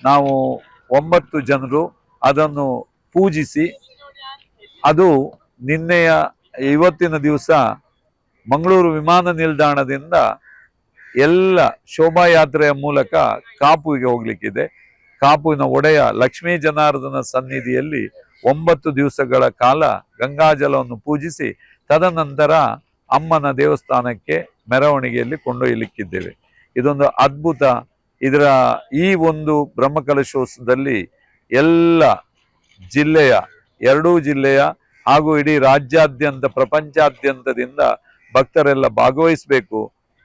[SPEAKER 9] ನಾವು ಒಂಬತ್ತು ಜನರು ಅದನ್ನು ಪೂಜಿಸಿ, ಅದು ನಿನ್ನೆಯ ಇವತ್ತಿನ ದಿವಸ ಮಂಗಳೂರು ವಿಮಾನ ನಿಲ್ದಾಣದಿಂದ ಎಲ್ಲ ಶೋಭಾಯಾತ್ರೆಯ ಮೂಲಕ ಕಾಪುವಿಗೆ ಹೋಗ್ಲಿಕ್ಕಿದೆ. ಕಾಪುವಿನ ಒಡೆಯ ಲಕ್ಷ್ಮೀ ಜನಾರ್ದನ ಸನ್ನಿಧಿಯಲ್ಲಿ ಒಂಬತ್ತು ದಿವಸಗಳ ಕಾಲ ಗಂಗಾಜಲವನ್ನು ಪೂಜಿಸಿ, ತದನಂತರ ಅಮ್ಮನ ದೇವಸ್ಥಾನಕ್ಕೆ ಮೆರವಣಿಗೆಯಲ್ಲಿ ಕೊಂಡೊಯ್ಯಲಿಕ್ಕಿದ್ದೇವೆ. ಇದೊಂದು ಅದ್ಭುತ ಇದರ ಈ ಒಂದು ಬ್ರಹ್ಮಕಲಶೋತ್ಸವದಲ್ಲಿ ಎಲ್ಲ ಜಿಲ್ಲೆಯ, ಎರಡೂ ಜಿಲ್ಲೆಯ ಹಾಗೂ ಇಡೀ ರಾಜ್ಯಾದ್ಯಂತ, ಪ್ರಪಂಚಾದ್ಯಂತದಿಂದ ಭಕ್ತರೆಲ್ಲ ಭಾಗವಹಿಸಬೇಕು.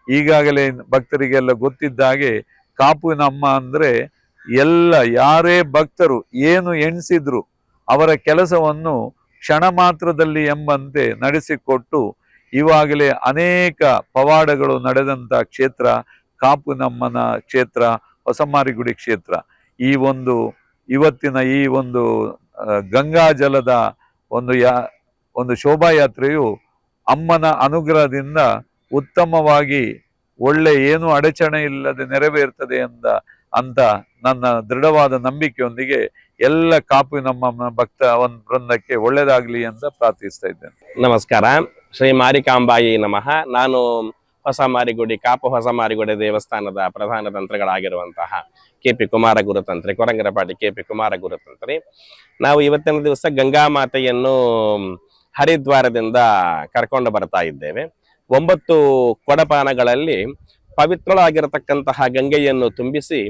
[SPEAKER 9] ಈಗಾಗಲೇ ಭಕ್ತರಿಗೆಲ್ಲ ಗೊತ್ತಿದ್ದ ಹಾಗೆ ಕಾಪುವಿನ ಅಮ್ಮ ಅಂದ್ರೆ ಎಲ್ಲ, ಯಾರೇ ಭಕ್ತರು ಏನು ಎಣಿಸಿದ್ರು ಅವರ ಕೆಲಸವನ್ನು ಕ್ಷಣ ಮಾತ್ರದಲ್ಲಿ ಎಂಬಂತೆ ನಡೆಸಿಕೊಟ್ಟು ಇವಾಗಲೇ ಅನೇಕ ಪವಾಡಗಳು ನಡೆದಂಥ ಕ್ಷೇತ್ರ ಕಾಪು ನಮ್ಮನ ಕ್ಷೇತ್ರ, ಹೊಸಮಾರಿಗುಡಿ ಕ್ಷೇತ್ರ. ಈ ಒಂದು ಇವತ್ತಿನ ಈ ಒಂದು ಗಂಗಾ ಜಲದ ಒಂದು ಯಾ, ಒಂದು ಶೋಭಾಯಾತ್ರೆಯು ಅಮ್ಮನ ಅನುಗ್ರಹದಿಂದ ಉತ್ತಮವಾಗಿ ಒಳ್ಳೆ ಏನು ಅಡಚಣೆ ಇಲ್ಲದೆ ನೆರವೇರ್ತದೆ ಎಂದ, ಅಂತ ನನ್ನ ದೃಢವಾದ ನಂಬಿಕೆಯೊಂದಿಗೆ ಎಲ್ಲ ಕಾಪು ನಮ್ಮ ಭಕ್ತ ಒಂದು ವೃಂದಕ್ಕೆ ಒಳ್ಳೇದಾಗ್ಲಿ ಅಂತ ಪ್ರಾರ್ಥಿಸ್ತಾ ಇದ್ದೇನೆ.
[SPEAKER 10] ನಮಸ್ಕಾರ. ಶ್ರೀ ಮಾರಿಕಾಂಬಾಯಿ ನಮಃ. ನಾನು ಹೊಸ ಮಾರಿಗುಡಿ ಕಾಪು ಹೊಸ ಮಾರಿಗುಡಿ ದೇವಸ್ಥಾನದ ಪ್ರಧಾನ ತಂತ್ರಗಳಾಗಿರುವಂತಹ K P Kumara ಗುರುತಂತ್ರಿ ಕೊರಂಗರಪಾಟಿ K P Kumara ಗುರುತಂತ್ರಿ. ನಾವು ಇವತ್ತಿನ ದಿವಸ ಗಂಗಾ ಮಾತೆಯನ್ನು ಹರಿದ್ವಾರದಿಂದ ಕರ್ಕೊಂಡು ಬರ್ತಾ ಇದ್ದೇವೆ. ಒಂಬತ್ತು ಕೊಡಪಾನಗಳಲ್ಲಿ ಪವಿತ್ರಳಾಗಿರತಕ್ಕಂತಹ ಗಂಗೆಯನ್ನು ತುಂಬಿಸಿ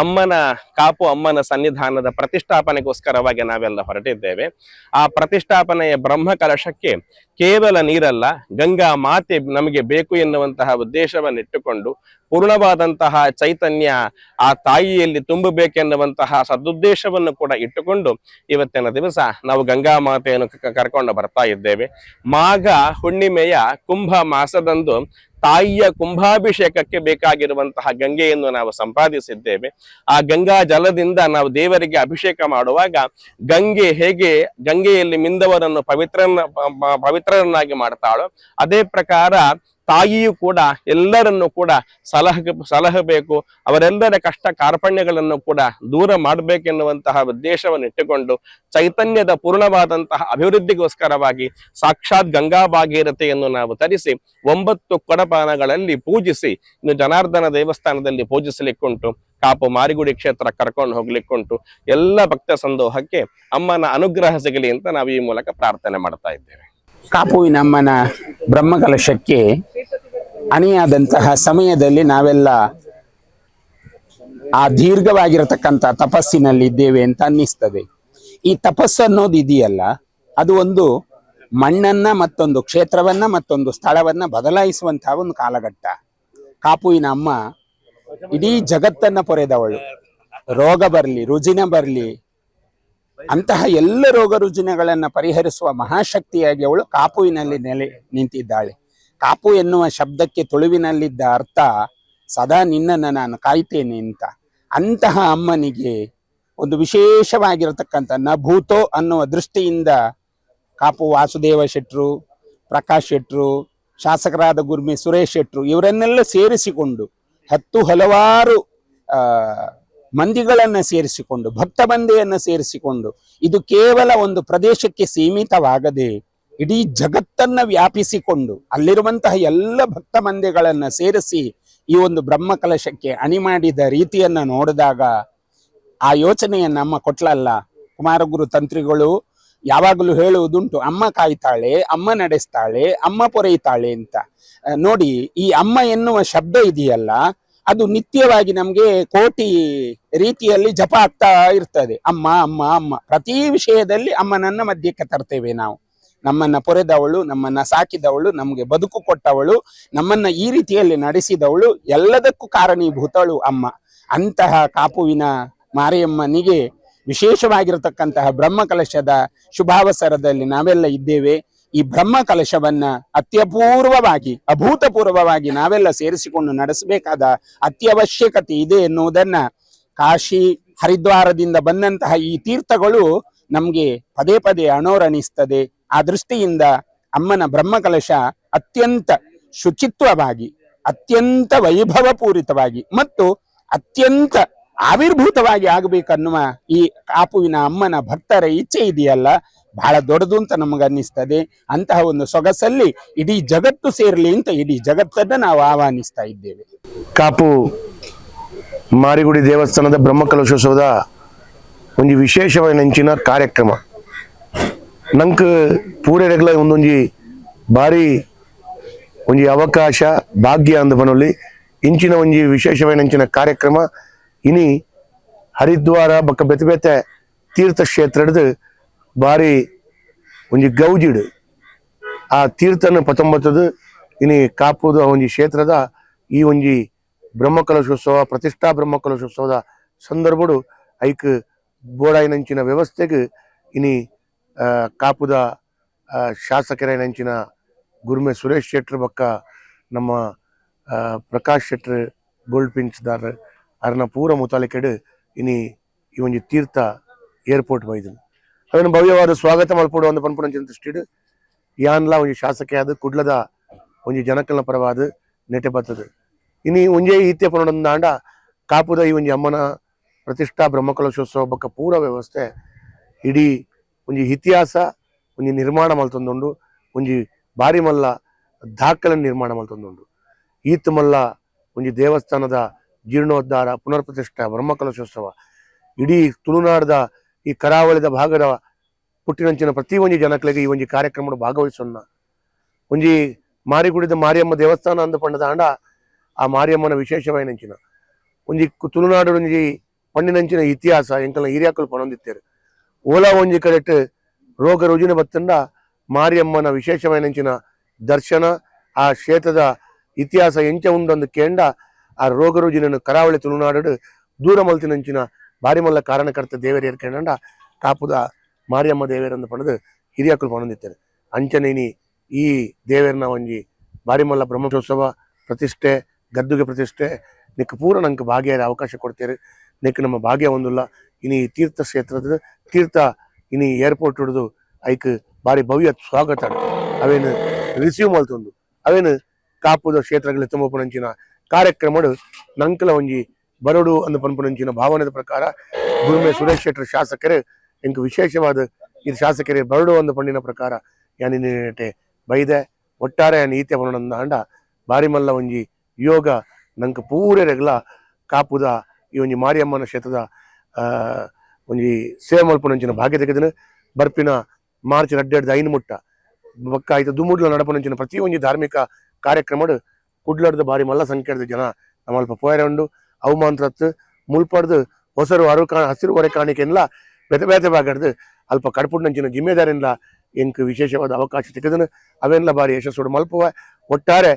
[SPEAKER 10] ಅಮ್ಮನ ಕಾಪು ಅಮ್ಮನ ಸನ್ನಿಧಾನದ ಪ್ರತಿಷ್ಠಾಪನೆಗೋಸ್ಕರವಾಗಿ ನಾವೆಲ್ಲ ಹೊರಟಿದ್ದೇವೆ. ಆ ಪ್ರತಿಷ್ಠಾಪನೆಯ ಬ್ರಹ್ಮ ಕಲಶಕ್ಕೆ ಕೇವಲ ನೀರಲ್ಲ, ಗಂಗಾ ಮಾತೆ ನಮಗೆ ಬೇಕು ಎನ್ನುವಂತಹ ಉದ್ದೇಶವನ್ನಿಟ್ಟುಕೊಂಡು ಪೂರ್ಣವಾದಂತಹ ಚೈತನ್ಯ ಆ ತಾಯಿಯಲ್ಲಿ ತುಂಬಬೇಕೆನ್ನುವಂತಹ ಸದುದ್ದೇಶವನ್ನು ಕೂಡ ಇಟ್ಟುಕೊಂಡು ಇವತ್ತಿನ ದಿವಸ ನಾವು ಗಂಗಾ ಮಾತೆಯನ್ನು ಕರ್ಕೊಂಡು ಬರ್ತಾ ಇದ್ದೇವೆ. ಮಾಘ ಹುಣ್ಣಿಮೆಯ ಕುಂಭ ಮಾಸದಂದು ತಾಯಿಯ ಕುಂಭಾಭಿಷೇಕಕ್ಕೆ ಬೇಕಾಗಿರುವಂತಹ ಗಂಗೆಯನ್ನು ನಾವು ಸಂಪಾದಿಸಿದ್ದೇವೆ. ಆ ಗಂಗಾ ಜಲದಿಂದ ನಾವು ದೇವರಿಗೆ ಅಭಿಷೇಕ ಮಾಡುವಾಗ ಗಂಗೆ ಹೇಗೆ ಗಂಗೆಯಲ್ಲಿ ಮಿಂದವರನ್ನು ಪವಿತ್ರನ ಪವಿತ್ರರನ್ನಾಗಿ ಮಾಡ್ತಾಳೋ, ಅದೇ ಪ್ರಕಾರ ತಾಯಿಯು ಕೂಡ ಎಲ್ಲರನ್ನು ಕೂಡ ಸಲಹ ಸಲಹಬೇಕು ಅವರೆಲ್ಲರ ಕಷ್ಟ ಕಾರ್ಪಣ್ಯಗಳನ್ನು ಕೂಡ ದೂರ ಮಾಡಬೇಕೆನ್ನುವಂತಹ ಉದ್ದೇಶವನ್ನು ಇಟ್ಟುಕೊಂಡು ಚೈತನ್ಯದ ಪೂರ್ಣವಾದಂತಹ ಅಭಿವೃದ್ಧಿಗೋಸ್ಕರವಾಗಿ ಸಾಕ್ಷಾತ್ ಗಂಗಾ ಭಾಗೀರಥೆಯನ್ನು ನಾವು ತರಿಸಿ ಒಂಬತ್ತು ಕೊಡಪಾನಗಳಲ್ಲಿ ಪೂಜಿಸಿ, ಇನ್ನು ಜನಾರ್ದನ ದೇವಸ್ಥಾನದಲ್ಲಿ ಪೂಜಿಸಲಿಕ್ಕುಂಟು, ಕಾಪು ಮಾರಿಗುಡಿ ಕ್ಷೇತ್ರ ಕರ್ಕೊಂಡು ಹೋಗ್ಲಿಕ್ಕುಂಟು. ಎಲ್ಲ ಭಕ್ತ ಸಂದೋಹಕ್ಕೆ ಅಮ್ಮನ ಅನುಗ್ರಹ ಸಿಗಲಿ ಅಂತ ನಾವು ಈ ಮೂಲಕ ಪ್ರಾರ್ಥನೆ ಮಾಡ್ತಾ ಇದ್ದೇವೆ.
[SPEAKER 11] ಕಾಪುವಿನಮ್ಮನ ಬ್ರಹ್ಮಕಲಶಕ್ಕೆ ಅಣಿಯಾದಂತಹ ಸಮಯದಲ್ಲಿ ನಾವೆಲ್ಲ ಆ ದೀರ್ಘವಾಗಿರತಕ್ಕಂಥ ತಪಸ್ಸಿನಲ್ಲಿ ಇದ್ದೇವೆ ಅಂತ ಅನ್ನಿಸ್ತದೆ. ಈ ತಪಸ್ಸು ಅನ್ನೋದು ಇದೆಯಲ್ಲ, ಅದು ಒಂದು ಮಣ್ಣನ್ನ ಮತ್ತೊಂದು ಕ್ಷೇತ್ರವನ್ನ ಮತ್ತೊಂದು ಸ್ಥಳವನ್ನ ಬದಲಾಯಿಸುವಂತಹ ಒಂದು ಕಾಲಘಟ್ಟ. ಕಾಪುವಿನ ಅಮ್ಮ ಇಡೀ ಜಗತ್ತನ್ನ ಪೊರೆದವಳು. ರೋಗ ಬರಲಿ, ರುಜಿನ ಬರಲಿ ಅಂತಹ ಎಲ್ಲ ರೋಗ ರುಜಿನಗಳನ್ನು ಪರಿಹರಿಸುವ ಮಹಾಶಕ್ತಿಯಾಗಿ ಅವಳು ಕಾಪುವಿನಲ್ಲಿ ನೆಲೆ ನಿಂತಿದ್ದಾಳೆ. ಕಾಪು ಎನ್ನುವ ಶಬ್ದಕ್ಕೆ ತುಳುವಿನಲ್ಲಿದ್ದ ಅರ್ಥ, ಸದಾ ನಿನ್ನನ್ನು ನಾನು ಕಾಯ್ತೇನೆ ಅಂತ. ಅಂತಹ ಅಮ್ಮನಿಗೆ ಒಂದು ವಿಶೇಷವಾಗಿರತಕ್ಕಂಥ ನಭೂತೋ ಅನ್ನುವ ದೃಷ್ಟಿಯಿಂದ ಕಾಪು ವಾಸುದೇವ ಶೆಟ್ರು, ಪ್ರಕಾಶ್ ಶೆಟ್ರು, ಶಾಸಕರಾದ ಗುರ್ಮಿ ಸುರೇಶ್ ಶೆಟ್ರು ಇವರನ್ನೆಲ್ಲ ಸೇರಿಸಿಕೊಂಡು ಹತ್ತು ಹಲವಾರು ಮಂದಿಗಳನ್ನ ಸೇರಿಸಿಕೊಂಡು ಭಕ್ತ ಬಂಧೆಯನ್ನ ಸೇರಿಸಿಕೊಂಡು, ಇದು ಕೇವಲ ಒಂದು ಪ್ರದೇಶಕ್ಕೆ ಸೀಮಿತವಾಗದೆ ಇಡೀ ಜಗತ್ತನ್ನ ವ್ಯಾಪಿಸಿಕೊಂಡು, ಅಲ್ಲಿರುವಂತಹ ಎಲ್ಲ ಭಕ್ತ ಮಂದಿಗಳನ್ನ ಸೇರಿಸಿ ಈ ಒಂದು ಬ್ರಹ್ಮ ಕಲಶಕ್ಕೆ ಅಣಿ ಮಾಡಿದ ರೀತಿಯನ್ನ ನೋಡಿದಾಗ ಆ ಯೋಚನೆಯ ನಮ್ಮ ಕೊಟ್ಲಲ್ಲ, ಕುಮಾರಗುರು ತಂತ್ರಿಗಳು ಯಾವಾಗಲೂ ಹೇಳುವುದುಂಟು, ಅಮ್ಮ ಕಾಯ್ತಾಳೆ, ಅಮ್ಮ ನಡೆಸ್ತಾಳೆ, ಅಮ್ಮ ಪೊರೆಯುತ್ತಾಳೆ ಅಂತ. ನೋಡಿ, ಈ ಅಮ್ಮ ಎನ್ನುವ ಶಬ್ದ ಇದೆಯಲ್ಲ ಅದು ನಿತ್ಯವಾಗಿ ನಮ್ಗೆ ಕೋಟಿ ರೀತಿಯಲ್ಲಿ ಜಪ ಆಗ್ತಾ ಇರ್ತದೆ. ಅಮ್ಮ ಅಮ್ಮ ಅಮ್ಮ. ಪ್ರತಿ ವಿಷಯದಲ್ಲಿ ಅಮ್ಮನನ್ನ ಮಧ್ಯಕ್ಕೆ ತರ್ತೇವೆ ನಾವು. ನಮ್ಮನ್ನ ಪೊರೆದವಳು, ನಮ್ಮನ್ನ ಸಾಕಿದವಳು, ನಮಗೆ ಬದುಕು ಕೊಟ್ಟವಳು, ನಮ್ಮನ್ನ ಈ ರೀತಿಯಲ್ಲಿ ನಡೆಸಿದವಳು, ಎಲ್ಲದಕ್ಕೂ ಕಾರಣೀಭೂತಳು ಅಮ್ಮ. ಅಂತಹ ಕಾಪುವಿನ ಮಾರಿಯಮ್ಮನಿಗೆ ವಿಶೇಷವಾಗಿರತಕ್ಕಂತಹ ಬ್ರಹ್ಮ ಕಲಶದ ಶುಭಾವಸರದಲ್ಲಿ ನಾವೆಲ್ಲ ಇದ್ದೇವೆ. ಈ ಬ್ರಹ್ಮ ಕಲಶವನ್ನ ಅತ್ಯಪೂರ್ವವಾಗಿ, ಅಭೂತಪೂರ್ವವಾಗಿ ನಾವೆಲ್ಲ ಸೇರಿಸಿಕೊಂಡು ನಡೆಸಬೇಕಾದ ಅತ್ಯವಶ್ಯಕತೆ ಇದೆ ಎನ್ನುವುದನ್ನ ಕಾಶಿ ಹರಿದ್ವಾರದಿಂದ ಬಂದಂತಹ ಈ ತೀರ್ಥಗಳು ನಮ್ಗೆ ಪದೇ ಪದೇ ಅಣೋರಣಿಸ್ತದೆ. ಆ ದೃಷ್ಟಿಯಿಂದ ಅಮ್ಮನ ಬ್ರಹ್ಮ ಕಲಶ ಅತ್ಯಂತ ಶುಚಿತ್ವವಾಗಿ, ಅತ್ಯಂತ ವೈಭವಪೂರಿತವಾಗಿ ಮತ್ತು ಅತ್ಯಂತ ಆವಿರ್ಭೂತವಾಗಿ ಆಗಬೇಕನ್ನುವ ಈ ಕಾಪುವಿನ ಅಮ್ಮನ ಭಕ್ತರ ಇಚ್ಛೆ ಇದೆಯಲ್ಲ ಬಹಳ ದೊಡ್ಡದು ಅಂತ ನಮಗೆ ಅನ್ನಿಸ್ತದೆ. ಅಂತಹ ಒಂದು ಸೊಗಸಲ್ಲಿ ಇಡೀ ಜಗತ್ತು ಸೇರಲಿ ಅಂತ ಇಡೀ ಜಗತ್ತನ್ನ ನಾವು ಆಹ್ವಾನಿಸ್ತಾ ಇದ್ದೇವೆ.
[SPEAKER 12] ಕಾಪು, ಮಾರಿಗುಡಿ ದೇವಸ್ಥಾನದ ಬ್ರಹ್ಮಕಲಶೋತ್ಸವದ ಒಂದು ವಿಶೇಷವಾಗಿ ನೆಂಚಿನ ಕಾರ್ಯಕ್ರಮ. ನಂಗೆ ಪೂರೆರೆಗ್ಲ ಒಂದೊಂಜಿ ಭಾರಿ ಒಂಜಿ ಅವಕಾಶ, ಭಾಗ್ಯ ಅಂದ ಬನಲ್ಲಿ ಇಂಚಿನ ವಿಶೇಷವಾಗಿ ನೆಂಚಿನ ಕಾರ್ಯಕ್ರಮ. ಇನಿ ಹರಿದ್ವಾರ ಬಕ್ಕ ಬೆತೆ ಬೆತೆ ತೀರ್ಥಕ್ಷೇತ್ರಡ್ ಭಾರಿ ಒಂಜಿ ಗೌಜಿಡ್. ಆ ತೀರ್ಥನ ಪತ್ತೊಂಬತ್ತದು ಇನಿ ಕಾಪುದ ಒಂಜಿ ಕ್ಷೇತ್ರದ ಈ ಒಂಜಿ ಬ್ರಹ್ಮಕಲಶೋತ್ಸವ ಪ್ರತಿಷ್ಠಾ ಬ್ರಹ್ಮಕಲಶೋತ್ಸವದ ಸಂದರ್ಭಡು ಐಕ್ ಬೋಡಾಯಿನಂಚಿನ ವ್ಯವಸ್ಥೆಗೆ ಇನಿ ಕಾಪುದ ಆ, ಶಾಸಕರೇನಂಚಿನ ಗುರುಮೆ ಸುರೇಶ್ ಶೆಟ್ರ್ ಬಕ್ಕ ನಮ್ಮ ಪ್ರಕಾಶ್ ಶೆಟ್ರ್ ಗೋಲ್ಡ್ ಪಿಂಚ್ದಾರ್ ಅರ್ನ ಪೂರ ಮುತಾಲಿಕೆಡು ಇನಿ ಈ ಒಂಜಿ ತೀರ್ಥ ಏರ್ಪೋರ್ಟ್ ಬೈದನು. ಅದನ್ನು ಭವ್ಯವಾದ ಸ್ವಾಗತ ಮಲ್ಪಡು ಒಂದು ಪನ್ಪುನ ದೃಷ್ಟಿಡ್. ಯಾನ್ಲ ಒಂಜಿ ಶಾಸಕ ಆದ, ಕುಡ್ಲದ ಒಂಜಿ ಜನಕಲ್ನ ಪರವಾದ ನೆಟೆ ಬರ್ತದೆ. ಇನ್ನು ಒಂಜೇ ಈತ್ಯ ಪುನಂದಾಂಡ ಕಾಪುದ ಈ ಒಂಜಿ ಅಮ್ಮನ ಪ್ರತಿಷ್ಠಾ ಬ್ರಹ್ಮಕಲಶೋತ್ಸವ ಬಕ್ಕ ಪೂರ ವ್ಯವಸ್ಥೆ. ಇಡೀ ಒಂಜಿ ಇತಿಹಾಸ ಒಂಜಿ ನಿರ್ಮಾಣ ಮಲ್ತೊಂದುಂಡು ಒಂಜಿ ಬಾರಿ ಮಲ್ಲ ದಾಖಲೆ ನಿರ್ಮಾಣ ಮಲ್ತೊಂದುಂಡು ಈತ್ ಮಲ್ಲ ಒಂಜಿ ದೇವಸ್ಥಾನದ ಜೀರ್ಣೋದ್ಧಾರ ಪುನರ್ ಪ್ರತಿಷ್ಠಾ ಬ್ರಹ್ಮಕಲಶೋತ್ಸವ. ಇಡೀ ತುಳುನಾಡದ ಈ ಕರಾವಳಿದ ಭಾಗದ ಪುಟ್ಟಿನಂಚಿನ ಪ್ರತಿ ಒಂಜಿ ಜನಕ್ಲೆಗೆ ಈ ಒಂದು ಕಾರ್ಯಕ್ರಮದ ಭಾಗವಹಿಸೋಣ. ಒಂಜಿ ಮಾರಿಗುಡಿದ ಮಾರಿಯಮ್ಮ ದೇವಸ್ಥಾನ ಅಂದ ಪಂಡದ ಆಂಡ ಆ ಮಾರಿಯಮ್ಮನ ವಿಶೇಷವಾಯಿನಂಚಿನ ಒಂಜಿ ತುಳುನಾಡು ಒಂಜಿ ಪಂಡಿನಂಚಿನ ಇತಿಹಾಸ ಎಂಕಲ್ನ ಹಿರಿಯಾಕಲು ಪನೊಂದಿತ್ತೇರು. ಓಲಾ ಒಂಜಿ ಕರೆಟ್ ರೋಗ ರುಜಿನ ಬತ್ತಂಡ ಮಾರಿಯಮ್ಮನ ವಿಶೇಷವಾಯಿನಂಚಿನ ದರ್ಶನ, ಆ ಕ್ಷೇತ್ರದ ಇತಿಹಾಸ ಎಂಚ ಉಂಡೊಂದು ಕೇಂಡ, ಆ ರೋಗ ರುಜಿನನ್ನು ಕರಾವಳಿ ತುಳುನಾಡು ದೂರ ಮಲ್ತಿನಂಚಿನ ಬಾರಿ ಮಲ್ಲ ಕಾರಣಕರ್ತ ದೇವರ ಏರ್ಕೊಂಡ ಕಾಪುದ ಮಾರಿಯಮ್ಮ ದೇವರನ್ನು ಪಡೆದು ಹಿರಿಯಕ್ಕಳು ಪಣಂದಿತ್ತೇನೆ ಅಂಚನೇನಿ ಈ ದೇವರನ್ನ ಒಂಜಿ ಬಾರಿ ಮಲ್ಲ ಬ್ರಹ್ಮೋತ್ಸವ ಪ್ರತಿಷ್ಠೆ, ಗದ್ದುಗೆ ಪ್ರತಿಷ್ಠೆ ನಿಕ್ ಪೂರ ನಂಗೆ ಭಾಗ್ಯ ಅವಕಾಶ ಕೊಡ್ತೇವೆ. ನಿಕ್ ನಮ್ಮ ಭಾಗ್ಯ ಒಂದಿಲ್ಲ. ಇನಿ ತೀರ್ಥ ಕ್ಷೇತ್ರದ ತೀರ್ಥ ಇನಿ ಏರ್ಪೋರ್ಟ್ ಹಿಡಿದು ಐಕ್ ಬಾರಿ ಭವ್ಯ ಸ್ವಾಗತ. ಅವೇನು ರಿಸೀವ್ ಮಲ್ತೊಂದು ಅವೇನು ಕಾಪುದ ಕ್ಷೇತ್ರಗಳ ತುಂಬಪುನಂಚಿನ ಕಾರ್ಯಕ್ರಮಡು ನಂಕಲ ಒಂಜಿ ಬರಡು ಅಂದ ಪನ್ಪುನಂಚಿನ ಭಾವನೆದ ಪ್ರಕಾರ ಗುರುಮೆ ಸುರೇಶ್ ಶೆಟ್ಟರ್ ಶಾಸಕರು ಎಂಕ್ ವಿಶೇಷವಾದ ಇದು ಶಾಸಕರೇ, ಬರಡು ಅಂದ ಪಂಡಿನ ಪ್ರಕಾರ ಯಾನಿನೇಟೆ ಬೈದೆ, ಒಟ್ಟಾರೆ ನೀತಿಯ ಪನ್ನೊಂದ ಅಂಡ ಬಾರಿ ಮಲ್ಲ ಒಂಜಿ ಯೋಗ ನಂಗೆ ಪೂರೆ ರೆಗ್ಲ ಕಾಪುದ, ಈ ಒಂಜಿ ಮಾರಿಯಮ್ಮನ ಕ್ಷೇತ್ರದ ಒಂಜಿ ಸೇವೆ ಮಲ್ಪುನಂಚಿನ ಭಾಗ್ಯ ತೆಗೆದನು. ಬರ್ಪಿನ ಮಾರ್ಚ್ ರಡ್ಡೆಡ್ದ ಐನು ಮುಟ್ಟ ಬಕ್ಕ ಆಯ್ತು ದುಮುಡ್ಲ ನಡಪನಂಚಿನ ಪ್ರತಿ ಒಂಜಿ ಧಾರ್ಮಿಕ ಕಾರ್ಯಕ್ರಮಡ್ ಕುಡ್ಲಡ್ದ ಬಾರಿ ಮಲ್ಲ ಸಂಖ್ಯೆದ ಜನ ನಮ್ಮಲ್ಪ ಪೋಯರೆ ಉಂಡು ಅವಮಾಂತ್ರತ್ ಮುಲ್ಪಡ್ದು, ಹೊಸರು ಅರು ಕಾ, ಹಸಿರು ಹೊರೆ ಕಾಣಿಕೆಲ್ಲ ಬೆತೆ ಬೇತೆ ಅಲ್ಪ ಕಡ್ಪುಡ್ನಂಚಿನ ಜಿಮ್ಮೆದಾರಿನ್ಲ ಎಂಕ್ ವಿಶೇಷವಾದ ಅವಕಾಶ ತೆಗೆದನು ಅವೆಲ್ಲ ಬಾರಿ ಯಶಸ್ಸೋಡು ಮಲ್ಪುವ. ಒಟ್ಟಾರೆ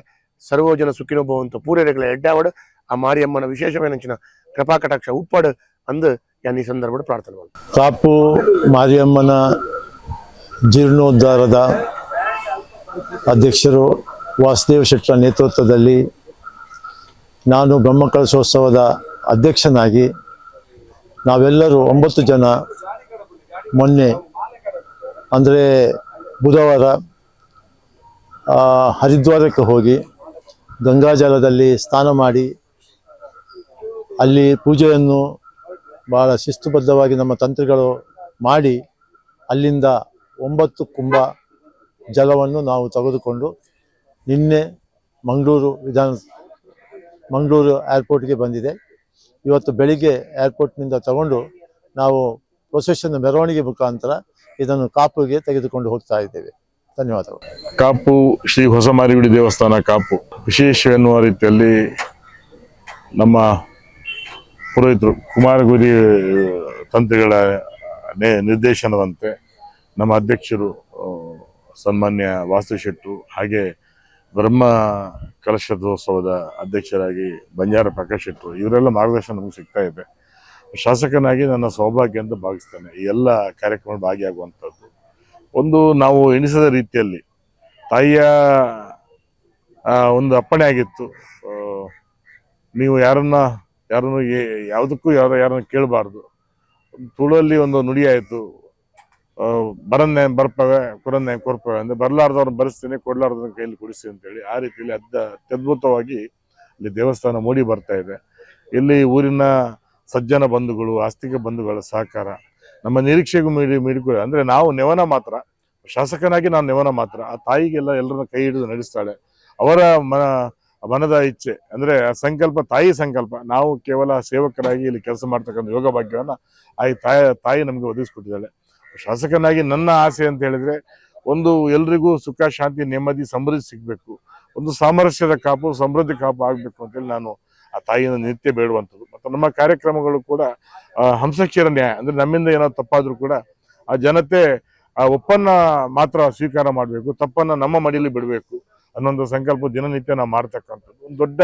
[SPEAKER 12] ಸರ್ವೋಜನ ಸುಖಿನೋಭವಂತ ಪೂರೆರೆಗಳ ಎಡ್ಡಾವಡು ಆ ಮಾರಿಯಮ್ಮನ ವಿಶೇಷವೇನಂಚಿನ ಕೃಪಾ ಕಟಾಕ್ಷ ಉಪ್ಪಡು ಅಂದು ಯಾನ್ ಈ ಸಂದರ್ಭ ಪ್ರಾರ್ಥನೆ ಮಾಡ್ತೀನಿ.
[SPEAKER 13] ಕಾಪು ಮಾರಿಯಮ್ಮನ ಜೀರ್ಣೋದ್ಧಾರದ ಅಧ್ಯಕ್ಷರು ವಾಸುದೇವ ಶೆಟ್ಟರ ನೇತೃತ್ವದಲ್ಲಿ ನಾನು ಬ್ರಹ್ಮಕಲಶೋತ್ಸವದ ಅಧ್ಯಕ್ಷನಾಗಿ ನಾವೆಲ್ಲರೂ ಒಂಬತ್ತು ಜನ ಮೊನ್ನೆ, ಅಂದರೆ ಬುಧವಾರ ಹರಿದ್ವಾರಕ್ಕೆ ಹೋಗಿ ಗಂಗಾಜಲದಲ್ಲಿ ಸ್ನಾನ ಮಾಡಿ ಅಲ್ಲಿ ಪೂಜೆಯನ್ನು ಭಾಳ ಶಿಸ್ತುಬದ್ಧವಾಗಿ ನಮ್ಮ ತಂತ್ರಿಗಳು ಮಾಡಿ ಅಲ್ಲಿಂದ ಒಂಬತ್ತು ಕುಂಭ ಜಲವನ್ನು ನಾವು ತೆಗೆದುಕೊಂಡು ನಿನ್ನೆ ಮಂಗಳೂರು ವಿಧಾನ ಮಂಗಳೂರು ಏರ್ಪೋರ್ಟ್ಗೆ ಬಂದಿದೆ. ಇವತ್ತು ಬೆಳಿಗ್ಗೆ ಏರ್ಪೋರ್ಟ್ನಿಂದ ತಗೊಂಡು ನಾವು ಪ್ರೊಸೆಷನ್ ಮೆರವಣಿಗೆ ಮುಖಾಂತರ ಇದನ್ನು ಕಾಪುಗೆ ತೆಗೆದುಕೊಂಡು ಹೋಗ್ತಾ ಇದ್ದೇವೆ. ಧನ್ಯವಾದಗಳು.
[SPEAKER 14] ಕಾಪು, ಶ್ರೀ ಹೊಸಮಾರಿಗುಡಿ ದೇವಸ್ಥಾನ ಕಾಪು. ವಿಶೇಷ ಎನ್ನುವ ರೀತಿಯಲ್ಲಿ ನಮ್ಮ ಪುರೋಹಿತರು ಕುಮಾರಗುರಿ ತಂತ್ರಿಗಳ ನಿರ್ದೇಶನದಂತೆ ನಮ್ಮ ಅಧ್ಯಕ್ಷರು ಸನ್ಮಾನ್ಯ ವಾಸ್ತು ಶೆಟ್ಟರು ಹಾಗೆ ಬ್ರಹ್ಮ ಕಲಶೋತ್ಸವದ ಅಧ್ಯಕ್ಷರಾಗಿ ಬಂಜಾರ ಪ್ರಕಾಶ್ ಇಟ್ಟರು ಇವರೆಲ್ಲ ಮಾರ್ಗದರ್ಶನ ನಮಗೆ ಸಿಗ್ತಾ ಇದೆ. ಶಾಸಕನಾಗಿ ನನ್ನ ಸೌಭಾಗ್ಯ ಅಂತ ಭಾವಿಸ್ತೇನೆ, ಈ ಎಲ್ಲ ಕಾರ್ಯಕ್ರಮ ಭಾಗಿಯಾಗುವಂಥದ್ದು. ಒಂದು ನಾವು ಎಣಿಸದ ರೀತಿಯಲ್ಲಿ ತಾಯಿಯ ಒಂದು ಅಪ್ಪಣೆ ಆಗಿತ್ತು. ನೀವು ಯಾರನ್ನ, ಯಾರನ್ನು ಯಾವುದಕ್ಕೂ ಯಾರು, ಯಾರನ್ನು ಕೇಳಬಾರ್ದು. ತುಳುವಲ್ಲಿ ಒಂದು ನುಡಿ ಆಯಿತು. ಬರನ್ನೆ ಬರ್ಪವೆ, ಕುರನ್ನೆ ಕೊರ್ಪವೆ ಅಂದ್ರೆ ಬರ್ಲಾರ್ದವ್ರನ್ನ ಬರೆಸ್ತೀನಿ, ಕೊಡ್ಲಾರ್ದವ್ರನ್ನ ಕೈಯಲ್ಲಿ ಕೊಡಿಸಿ ಅಂತೇಳಿ ಆ ರೀತಿಯಲ್ಲಿ ಅದ್ದ ಅತ್ಯದ್ಭುತವಾಗಿ ಇಲ್ಲಿ ದೇವಸ್ಥಾನ ಮೂಡಿ ಬರ್ತಾ ಇದೆ. ಇಲ್ಲಿ ಊರಿನ ಸಜ್ಜನ ಬಂಧುಗಳು, ಆಸ್ತಿಕ ಬಂಧುಗಳ ಸಹಕಾರ, ನಮ್ಮ ನಿರೀಕ್ಷೆಗೂ ಮೀಡಿ ಮೀಡಿಕೊಳ್ಳಿ ಅಂದ್ರೆ ನಾವು ನೆವನ ಮಾತ್ರ, ಶಾಸಕನಾಗಿ ನಾವು ನೆವನ ಮಾತ್ರ, ಆ ತಾಯಿಗೆಲ್ಲ ಎಲ್ಲರನ್ನ ಕೈ ಹಿಡಿದು ನಡೆಸ್ತಾಳೆ. ಅವರ ಮನ, ಮನದ ಇಚ್ಛೆ, ಅಂದ್ರೆ ಆ ಸಂಕಲ್ಪ, ತಾಯಿ ಸಂಕಲ್ಪ, ನಾವು ಕೇವಲ ಸೇವಕರಾಗಿ ಇಲ್ಲಿ ಕೆಲಸ ಮಾಡ್ತಕ್ಕಂಥ ಯೋಗ ಭಾಗ್ಯವನ್ನ ಆ ತಾಯಿ ತಾಯಿ ನಮಗೆ ಒದಗಿಸ್ಕೊಟ್ಟಿದ್ದಾಳೆ. ಶಾಸಕನಾಗಿ ನನ್ನ ಆಸೆ ಅಂತ ಹೇಳಿದ್ರೆ ಒಂದು ಎಲ್ರಿಗೂ ಸುಖ, ಶಾಂತಿ, ನೆಮ್ಮದಿ, ಸಮೃದ್ಧಿ ಸಿಗಬೇಕು. ಒಂದು ಸಾಮರಸ್ಯದ ಕಾಪು, ಸಮೃದ್ಧಿ ಕಾಪು ಆಗಬೇಕು ಅಂತೇಳಿ ನಾನು ಆ ತಾಯಿಯನ್ನು ನಿತ್ಯ ಬೇಡುವಂಥದ್ದು. ಮತ್ತು ನಮ್ಮ ಕಾರ್ಯಕ್ರಮಗಳು ಕೂಡ ಹಂಸಕ್ಷರ ನ್ಯಾಯ ಅಂದರೆ ನಮ್ಮಿಂದ ಏನೋ ತಪ್ಪಾದರೂ ಕೂಡ ಆ ಜನತೆ ಆ ಒಪ್ಪನ್ನ ಮಾತ್ರ ಸ್ವೀಕಾರ ಮಾಡಬೇಕು, ತಪ್ಪನ್ನು ನಮ್ಮ ಮಡಿಲಿ ಬಿಡಬೇಕು ಅನ್ನೊಂದು ಸಂಕಲ್ಪ ದಿನನಿತ್ಯ ನಾವು ಮಾಡ್ತಕ್ಕಂಥದ್ದು. ಒಂದು ದೊಡ್ಡ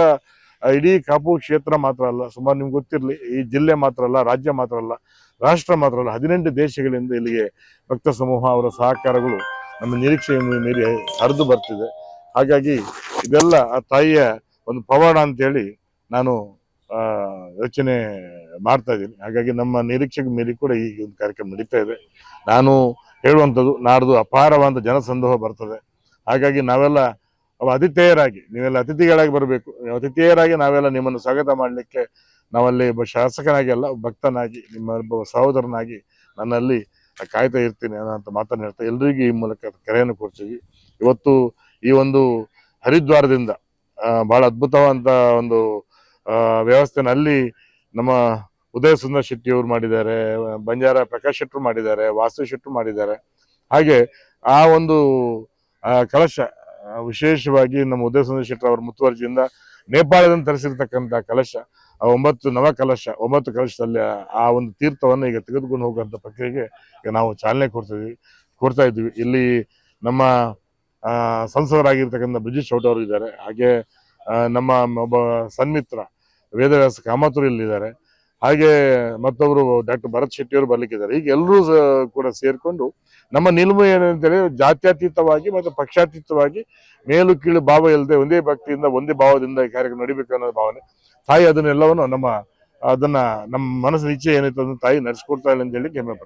[SPEAKER 14] ಇಡೀ ಕಾಪು ಕ್ಷೇತ್ರ ಮಾತ್ರ ಅಲ್ಲ, ಸುಮಾರು ನಿಮ್ಗೆ ಗೊತ್ತಿರಲಿ, ಈ ಜಿಲ್ಲೆ ಮಾತ್ರ ಅಲ್ಲ, ರಾಜ್ಯ ಮಾತ್ರ ಅಲ್ಲ ರಾಷ್ಟ್ರ ಮಾತ್ರ ಅಲ್ಲ ಹದಿನೆಂಟು ದೇಶಗಳಿಂದ ಇಲ್ಲಿಗೆ ಭಕ್ತ ಸಮೂಹ ಅವರ ಸಹಕಾರಗಳು ನಮ್ಮ ನಿರೀಕ್ಷೆಯನ್ನು ಮೀರಿ ಹರಿದು ಬರ್ತಿದೆ. ಹಾಗಾಗಿ ಇದೆಲ್ಲ ಆ ತಾಯಿಯ ಒಂದು ಪವಾಡ ಅಂತೇಳಿ ನಾನು ಯೋಚನೆ ಮಾಡ್ತಾ ಇದ್ದೀನಿ. ಹಾಗಾಗಿ ನಮ್ಮ ನಿರೀಕ್ಷೆಗೆ ಮೀರಿ ಕೂಡ ಈ ಒಂದು ಕಾರ್ಯಕ್ರಮ ನಡೀತಾ ಇದೆ. ನಾನು ಹೇಳುವಂಥದ್ದು, ನಾಡ್ದು ಅಪಾರವಾದ ಜನಸಂದೋಹ ಬರ್ತದೆ. ಹಾಗಾಗಿ ನಾವೆಲ್ಲ ಅತಿಥೇಯರಾಗಿ, ನೀವೆಲ್ಲ ಅತಿಥಿಗಳಾಗಿ ಬರಬೇಕು. ಅತಿಥೇಯರಾಗಿ ನಾವೆಲ್ಲ ನಿಮ್ಮನ್ನು ಸ್ವಾಗತ ಮಾಡಲಿಕ್ಕೆ ನಾವಲ್ಲಿ ಒಬ್ಬ ಶಾಸಕನಾಗಿ ಅಲ್ಲ, ಭಕ್ತನಾಗಿ, ನಿಮ್ಮ ಸಹೋದರನಾಗಿ ನನ್ನಲ್ಲಿ ಕಾಯ್ತಾ ಇರ್ತೀನಿ ಅನ್ನೋಂಥ ಮಾತನ್ನು ಹೇಳ್ತಾ ಎಲ್ರಿಗೂ ಈ ಮೂಲಕ ಕರೆಯನ್ನು ಕೊಡ್ತೀವಿ ಇವತ್ತು ಈ ಒಂದು ಹರಿದ್ವಾರದಿಂದ ಬಹಳ ಅದ್ಭುತವಾದಂತ ಒಂದು ವ್ಯವಸ್ಥೆನಲ್ಲಿ ನಮ್ಮ ಉದಯ ಸುಂದರ್ ಶೆಟ್ಟಿ ಅವರು ಮಾಡಿದ್ದಾರೆ, ಬಂಜಾರ ಪ್ರಕಾಶ್ ಶೆಟ್ಟರು ಮಾಡಿದ್ದಾರೆ ವಾಸು ಶೆಟ್ಟರು ಮಾಡಿದ್ದಾರೆ. ಹಾಗೆ ಆ ಒಂದು ಕಲಶ ವಿಶೇಷವಾಗಿ ನಮ್ಮ ಉದಯ ಸುಂದರ್ ಶೆಟ್ಟರ್ ಅವರ ಮುತುವರ್ಜಿಯಿಂದ ನೇಪಾಳದಿಂದ ತರಿಸಿರ್ತಕ್ಕಂಥ ಕಲಶ ಆ ಒಂಬತ್ತು ನವ ಕಲಶ ಒಂಬತ್ತು ಕಲಶದಲ್ಲಿ ಆ- ಒಂದು ತೀರ್ಥವನ್ನು ಈಗ ತೆಗೆದುಕೊಂಡು ಹೋಗುವಂಥ ಪ್ರಕ್ರಿಯೆಗೆ ಈಗ ನಾವು ಚಾಲನೆ ಕೊಡ್ತಿದ್ವಿ, ಕೊಡ್ತಾ ಇದ್ದೀವಿ. ಇಲ್ಲಿ ನಮ್ಮ ಸಂಸದರಾಗಿರ್ತಕ್ಕಂಥ ಬ್ರಿಜೇಶ್ ಚೌಟ ಅವರು ಇದ್ದಾರೆ. ಹಾಗೆ ನಮ್ಮ ಒಬ್ಬ ಸನ್ಮಿತ್ರ ವೇದವ್ಯಾಸ ಕಾಮತೂರು ಇಲ್ಲಿದ್ದಾರೆ. ಹಾಗೆ ಮತ್ತೊಬ್ಬರು ಡಾಕ್ಟರ್ ಭರತ್ ಶೆಟ್ಟಿ ಅವರು ಬರ್ಲಿಕ್ಕಿದ್ದಾರೆ. ಈಗ ಎಲ್ಲರೂ ಕೂಡ ಸೇರಿಕೊಂಡು ನಮ್ಮ ನಿಲುವು ಏನಂತೇಳಿ ಜಾತ್ಯತೀತವಾಗಿ ಮತ್ತು ಪಕ್ಷಾತೀತವಾಗಿ ಮೇಲು, ಕೀಳು, ಭಾವ ಇಲ್ಲದೆ ಒಂದೇ ಭಕ್ತಿಯಿಂದ, ಒಂದೇ ಭಾವದಿಂದ ಈ ಕಾರ್ಯಕ್ರಮ ನಡಿಬೇಕು ಅನ್ನೋ ಭಾವನೆ ತಾಯಿ ಅದನ್ನೆಲ್ಲವನ್ನು ನಮ್ಮ ಅದನ್ನ ನಮ್ಮ ಮನಸ್ಸಿನ ಇಚ್ಛೆ ಏನಿತ್ತು ತಾಯಿ ನಡೆಸ್ಕೊಡ್ತಾ ಇಲ್ಲ ಅಂತ ಹೇಳಿ ಹೆಮ್ಮೆ.